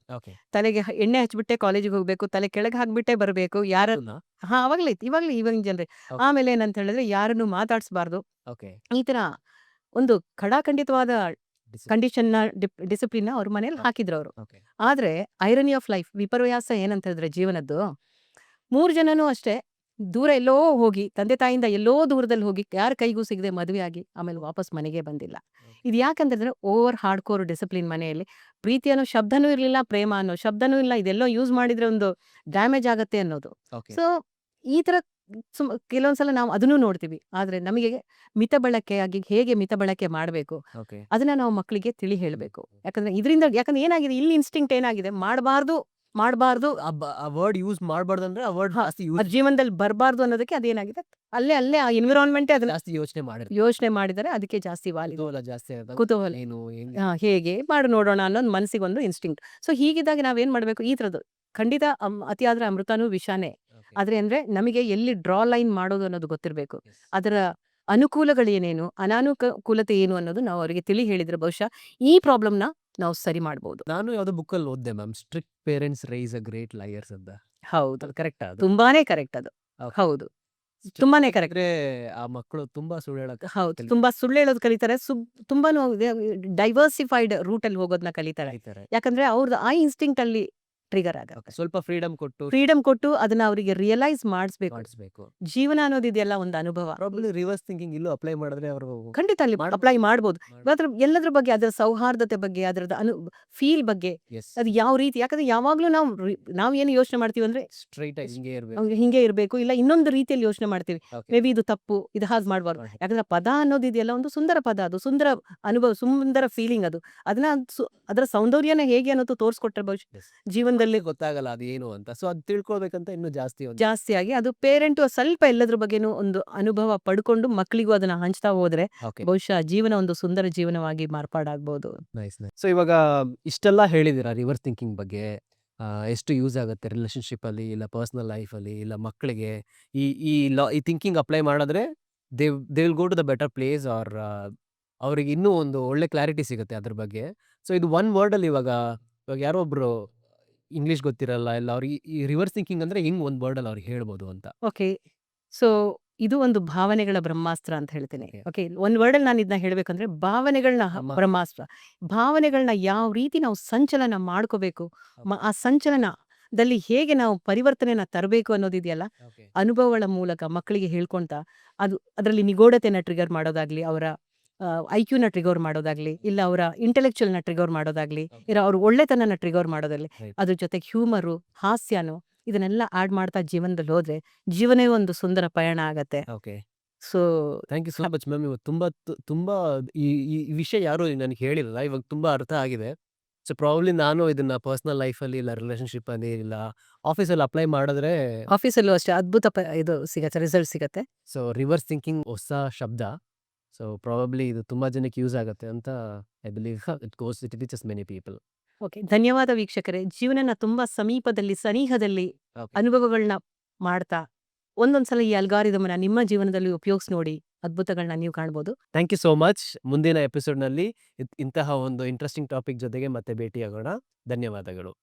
ತಲೆಗೆ ಹ- ಎಣ್ಣೆ ಹಚ್ಬಿಟ್ಟೆ ಕಾಲೇಜಿಗೆ ಹೋಗ್ಬೇಕು. ತಲೆ ಕೆಳಗೆ ಹಾಕ್ಬಿಟ್ಟೆ ಬರಬೇಕು. ಯಾರ ಹಾ ಅವಾಗ್ಲೇ ಇತ್ತು. ಇವಾಗ್ಲೇ ಇವಾಗಿನ ಜನರೇ. Okay. ಆಮೇಲೆ ಏನಂತ ಹೇಳಿದ್ರೆ ಯಾರನ್ನು ಮಾತಾಡಿಸ್ಬಾರ್ದು. ಓಕೆ. ಈ ತರ ಒಂದು ಖಡಾಖಂಡಿತವಾದ ಕಂಡೀಷನ್ನ ಡಿಸಿಪ್ಲಿನ್ ಅವ್ರ ಮನೇಲಿ. ಹಾಕಿದ್ರು ಅವರು. ಓಕೆ. ಆದ್ರೆ ಐರನಿ ಆಫ್ ಲೈಫ್ ವಿಪರ್ಯಾಸ ಏನಂತ ಹೇಳಿದ್ರೆ ಜೀವನದ್ದು ಮೂರ್ ಜನನೂ ಅಷ್ಟೇ ದೂರ ಎಲ್ಲೋ ಹೋಗಿ ತಂದೆ ತಾಯಿಯಿಂದ ಎಲ್ಲೋ ದೂರದಲ್ಲಿ ಹೋಗಿ ಯಾರ ಕೈಗೂ ಸಿಗದೆ ಮದುವೆ ಆಗಿ ಆಮೇಲೆ ವಾಪಸ್ ಮನೆಗೆ ಬಂದಿಲ್ಲ. ಇದು ಯಾಕಂತಂದ್ರೆ ಓವರ್ ಹಾರ್ಡ್ ಕೋರ್ ಡಿಸಿಪ್ಲಿನ್ ಮನೆಯಲ್ಲಿ ಪ್ರೀತಿ ಅನ್ನೋ ಶಬ್ದನೂ ಇರಲಿಲ್ಲ ಪ್ರೇಮ ಅನ್ನೋ ಶಬ್ದನೂ ಇಲ್ಲ ಇದೆಲ್ಲೋ ಯೂಸ್ ಮಾಡಿದ್ರೆ ಒಂದು ಡ್ಯಾಮೇಜ್ ಆಗತ್ತೆ ಅನ್ನೋದು. ಸೊ ಈ ತರ ಸುಮ್ ಕೆಲವೊಂದ್ಸಲ ನಾವು ಅದನ್ನು ನೋಡ್ತೀವಿ. ಆದ್ರೆ ನಮಗೆ ಮಿತ ಬಳಕೆ ಆಗಿ ಹೇಗೆ ಮಿತ ಬಳಕೆ ಮಾಡಬೇಕು ಅದನ್ನ ನಾವು ಮಕ್ಕಳಿಗೆ ತಿಳಿ ಹೇಳಬೇಕು. ಯಾಕಂದ್ರೆ ಇದರಿಂದ ಯಾಕಂದ್ರೆ ಏನಾಗಿದೆ ಇಲ್ಲಿ ಇನ್ಸ್ಟಿಂಕ್ಟ್ ಏನಾಗಿದೆ ಮಾಡಬಾರ್ದು ಮಾಡಬಾರ್ದು ಆ ವರ್ಡ್ ಯೂಸ್ ಮಾಡಬಾರ್ದು ಅಂದ್ರೆ ಆ ವರ್ಡ್ ಜಾಸ್ತಿ ಯೂಸ್ ಜೀವನದಲ್ಲಿ ಬರಬಾರ್ದು ಅನ್ನೋದಕ್ಕೆ ಅದೇನಾಗಿದೆ ಅಲ್ಲೇ ಅಲ್ಲೇ ಆ ಎನ್ವಿರಾನ್ಮೆಂಟ್ ಅದನ್ನ ಜಾಸ್ತಿ ಯೋಚನೆ ಮಾಡಿದ್ರೆ ಯೋಚನೆ ಮಾಡಿದರೆ ಅದಕ್ಕೆ ಜಾಸ್ತಿ ವಾಲಿ ಕುತೂಹಲ ಜಾಸ್ತಿ ಕುತೂಹಲ. ಏನು ಹೇಗೆ? ಮಾಡಿ ನೋಡೋಣ ಅನ್ನೋದು ಮನಸ್ಸಿಗೆ ಒಂದು ಇನ್ಸ್ಟಿಂಕ್ಟ್ ಸೊ ಹೀಗಿದ್ದಾಗ ನಾವೇನ್ ಮಾಡ್ಬೇಕು? ಈ ತರದ್ದು ಖಂಡಿತ ಅತಿಯಾದ್ರೆ ಅಮೃತನೂ ವಿಷಾನೇ. ಆದ್ರೆ ಅಂದ್ರೆ ನಮಗೆ ಎಲ್ಲಿ ಡ್ರಾ ಲೈನ್ ಮಾಡೋದು ಅನ್ನೋದು ಗೊತ್ತಿರಬೇಕು. ಅದರ ಅನುಕೂಲಗಳು ಅನುಕೂಲಗಳೇನೇನು ಅನಾನುಕೂಲತೆ ಏನು ಅನ್ನೋದು ನಾವು ಅವರಿಗೆ ತಿಳಿ ಹೇಳಿದ್ರೆ ಬಹುಶಃ ಈ ಪ್ರಾಬ್ಲಮ್ನ ನಾವು ಸರಿ ಮಾಡಬಹುದು ನಾನು ಯಾವ್ದೋ ಬುಕ್ ಅಲ್ಲಿ ಓದ್ದೆ ma'am strict parents raise a great liars ಅಂತ. ಹೌದು. ಅದು ಕರೆಕ್ಟ್ ಅದು? ತುಂಬಾನೇ ಕರೆಕ್ಟ್ ಅದು. Okay. ಹೌದು. ತುಂಬಾನೇ ಕರೆಕ್ಟ್. ಅಂದ್ರೆ ಆ ಮಕ್ಕಳು ತುಂಬಾ ಸುಳ್ಳು ಹೌದು. ಕಲಿ- ತುಂಬಾ ಸುಳ್ಳು ಹೇಳೋದು ಕಲಿತಾರೆ. ಸುಬ್ ತುಂಬಾನು ಡೈವರ್ಸಿಫೈಡ್ ರೂಟ್ ಅಲ್ಲಿ ಹೋಗೋದನ್ನ ಕಲಿತಾರೆ. ಕಲಿತಾರೆ. ಯಾಕಂದ್ರೆ ಅವ್ರದ್ದು ಆ ಇನ್ಸ್ಟಿಂಕ್ಟ್ ಅಲ್ಲಿ ಟ್ರಿಗರ್ ಆಗುತ್ತೆ. ಸ್ವಲ್ಪ ಫ್ರೀಡಮ್ ಕೊಟ್ಟು ಫ್ರೀಡಮ್ ಕೊಟ್ಟು ಅದನ್ನ ಅವರಿಗೆ ರಿಯಲೈಸ್ ಮಾಡಿಸ್ಬೇಕು. ಮಾಡಿಸ್ಬೇಕು. ಜೀವನ ಅನ್ನೋದಿದೆಯಲ್ಲ ಒಂದು ಅನುಭವ. ಪ್ರಾಬ್ಲಿ ರಿವರ್ಸ್ ಥಿಂಕಿಂಗ್ ಇಲ್ಲೂ ಅಪ್ಲೈ ಮಾಡಿದ್ರೆ ಅವರು ಖಂಡಿತ ಅಲ್ಲಿ. ಅಪ್ಲೈ ಮಾಡ್ಬೋದು. ಅದ್ರ ಎಲ್ಲದ್ರ ಬಗ್ಗೆ ಅದರ ಸೌಹಾರ್ದತೆ ಬಗ್ಗೆ ಅದರ ಅನು ಫೀಲ್ ಬಗ್ಗೆ ಅದು ಯಾವ ರೀತಿ ಯಾಕಂದ್ರೆ ಯಾವಾಗ್ಲೂ ನಾವು ನಾವು ಏನು ಯೋಚನೆ ಮಾಡ್ತೀವಿ ಅಂದ್ರೆ ಸ್ಟ್ರೈಟ್ ಆಗಿ ಹಿಂಗೆ ಇರಬೇಕು. ಹಿಂಗೆ ಇರಬೇಕು ಇಲ್ಲ ಇನ್ನೊಂದು ರೀತಿಯಲ್ಲಿ ಯೋಚನೆ ಮಾಡ್ತೀವಿ. ಮೇ ಬಿ ಇದು ತಪ್ಪು ಇದು ಹಾಗೆ ಮಾಡಬಾರ್ದು. ಯಾಕಂದ್ರೆ ಪದ ಅನ್ನೋದಿದೆಯಲ್ಲ ಒಂದು ಸುಂದರ ಪದ ಅದು ಸುಂದರ ಅನುಭವ ಸುಂದರ ಫೀಲಿಂಗ್ ಅದು. ಅದನ್ನ ಅದರ ಸೌಂದರ್ಯನ ಹೇಗೆ ಅನ್ನೋದು ತೋರಿಸ್ಕೊಟ್ರೆ ಜೀವನದ. ಜೀವನದಲ್ಲಿ ಗೊತ್ತಾಗಲ್ಲ ಅದು ಏನು ಅಂತ. ಸೊ ಅದು ತಿಳ್ಕೊಳ್ಬೇಕಂತ ಇನ್ನೂ ಜಾಸ್ತಿ ಒಂದು ಜಾಸ್ತಿ ಆಗಿ ಅದು ಪೇರೆಂಟ್ ಸ್ವಲ್ಪ ಎಲ್ಲದ್ರ ಬಗ್ಗೆನೂ ಒಂದು ಅನುಭವ ಪಡ್ಕೊಂಡು ಮಕ್ಕಳಿಗೂ ಅದನ್ನ ಹಂಚ್ತಾ ಹೋದ್ರೆ ಬಹುಶಃ ಜೀವನ ಒಂದು ಸುಂದರ ಜೀವನವಾಗಿ ಮಾರ್ಪಾಡಾಗ್ಬೋದು. Nice nice. ಸೊ ಇವಾಗ ಇಷ್ಟೆಲ್ಲ ಹೇಳಿದಿರ ರಿವರ್ಸ್ ಥಿಂಕಿಂಗ್ ಬಗ್ಗೆ? ಎಷ್ಟು ಯೂಸ್ ಆಗುತ್ತೆ ರಿಲೇಶನ್‌ಶಿಪ್ಪಲ್ಲಿ, ಇಲ್ಲ ಪರ್ಸನಲ್ ಲೈಫ್ ಅಲ್ಲಿ ಇಲ್ಲ ಮಕ್ಕಳಿಗೆ ಈ ಈ ಲಾ ಈ ಥಿಂಕಿಂಗ್ ಅಪ್ಲೈ ಮಾಡಿದ್ರೆ they they will go to the better place or ಅವ್ರಿಗೆ ಇನ್ನೂ ಒಂದು ಒಳ್ಳೆ ಕ್ಲಾರಿಟಿ ಸಿಗುತ್ತೆ ಅದ್ರ ಬಗ್ಗೆ. ಸೊ ಇದು ಒನ್ ವರ್ಡಲ್ಲಿ ಇವಾಗ ಇವಾಗ ಯಾರೋ ಒಬ್ರು ಇಂಗ್ಲೀಷ್ ಗೊತ್ತಿರಲ್ಲ, ಎಲ್ಲ ಅವ್ರಿಗೆ ಈ ರಿವರ್ಸ್ ಥಿಂಕಿಂಗ್ ಅಂದ್ರೆ ಹೆಂಗ್ ಒಂದು ವರ್ಡಲ್ಲಿ ಅವ್ರಿಗೆ ಹೇಳ್ಬೋದು ಅಂತ? ಓಕೆ. ಸೊ ಇದು ಒಂದು ಭಾವನೆಗಳ ಬ್ರಹ್ಮಾಸ್ತ್ರ ಅಂತ ಹೇಳ್ತೇನೆ. ಓಕೆ. ಓಕೆ. ವರ್ಡ್ ಅಲ್ಲಿ ನಾನು ಇದನ್ನ ಹೇಳ್ಬೇಕಂದ್ರೆ ಭಾವನೆಗಳನ್ನ ಹ ಬ್ರಹ್ಮಾಸ್ತ್ರ. ಭಾವನೆಗಳನ್ನ ಯಾವ ರೀತಿ ನಾವು ಸಂಚಲನ ಮಾಡ್ಕೋಬೇಕು, ಮ ಓಕೆ. ಆ ಸಂಚಲನದಲ್ಲಿ ಹೇಗೆ ನಾವು ಪರಿವರ್ತನೆನ ತರಬೇಕು ಅನ್ನೋದಿದೆಯಲ್ಲ. ಅನುಭವಗಳ ಮೂಲಕ ಮಕ್ಕಳಿಗೆ ಹೇಳ್ಕೊಂತ ಅದು ಅದರಲ್ಲಿ ನಿಗೂಢತೆನ ಟ್ರಿಗರ್ ಮಾಡೋದಾಗ್ಲಿ, ಅವರ ಆ, ಕ್ಯೂನ ಟ್ರಿಗೋರ್ ಮಾಡೋದಾಗ್ಲಿ, ಇಲ್ಲ ಅವರ ಇಂಟೆಲೆಕ್ಚುಯಲ್‌ನ ಟ್ರಿಗೋರ್ ಮಾಡೋದಾಗ್ಲಿ. ಇಲ್ಲ ಅವ್ರ ಒಳ್ಳೆತನನ ಟ್ರಿಗೋರ್ ಮಾಡೋದಾಗ್ಲಿ. ಅದ್ರ ಜೊತೆಗೆ ಹ್ಯೂಮರು, ಹಾಸ್ಯನು ಇದನ್ನೆಲ್ಲ ಆಡ್ ಮಾಡ್ತಾ ಜೀವನದಲ್ಲಿ ಹೋದ್ರೆ ಜೀವನವೇ ಒಂದು ಸುಂದರ ಪಯಣ ಆಗತ್ತೆ. Okay. So thank you so much ma'am. ಇವತ್ತು ತುಂಬಾ ತು ತುಂಬಾ ಈ ಈ ಈ ವಿಷಯ ಯಾರು ನನಗೆ ಹೇಳಿರಲ್ಲ. ಇವಾಗ ತುಂಬಾ ಅರ್ಥ ಆಗಿದೆ. ಸೊ ಪ್ರಾಬ್ಲಿ ನಾನು ಇದನ್ನ ಪರ್ಸನಲ್ ಲೈಫಲ್ಲಿ, ಇಲ್ಲ ರಿಲೇಶನ್‌ಶಿಪ್ಪಲ್ಲಿ, ಇಲ್ಲ ಆಫೀಸಲ್ಲಿ ಅಪ್ಲೈ ಮಾಡಿದ್ರೆ ಆಫೀಸಲ್ಲೂ ಅಷ್ಟೇ ಅದ್ಭುತ ಪ ಇದು ಸಿಗತ್ತೆ ರಿಸಲ್ಟ್ ಸಿಗತ್ತೆ. ಸೊ ರಿವರ್ಸ್ ಥಿಂಕಿಂಗ್ ಹೊಸ ಶಬ್ದ. ಸೊ ಪ್ರಾಬಬ್ಲಿ ಇದು ತುಂಬಾ ಜನಕ್ಕೆ ಯೂಸ್ ಆಗುತ್ತೆ ಅಂತ I believe it goes it reaches many people. Okay. ಧನ್ಯವಾದ ವೀಕ್ಷಕರೇ. ಜೀವನನ ತುಂಬಾ ಸಮೀಪದಲ್ಲಿ, ಸನಿಹದಲ್ಲಿ. ಅನುಭವಗಳನ್ನ ಮಾಡ್ತಾ, ಒಂದೊಂದ್ಸಲ ಈ ಅಲ್ಗಾರಿದಮ್‌ನ ನಿಮ್ಮ ಜೀವನದಲ್ಲಿ ಉಪಯೋಗಿಸಿ ನೋಡಿ, ಅದ್ಭುತಗಳನ್ನ ನೀವು ಕಾಣಬಹುದು ಥ್ಯಾಂಕ್ ಯು ಸೋ ಮಚ್. ಮುಂದಿನ ಎಪಿಸೋಡ್‌ನಲ್ಲಿ ನಲ್ಲಿ ಇಂತಹ ಒಂದು ಇಂಟ್ರೆಸ್ಟಿಂಗ್ ಟಾಪಿಕ್ ಜೊತೆಗೆ ಮತ್ತೆ ಭೇಟಿಯಾಗೋಣ. ಧನ್ಯವಾದಗಳು.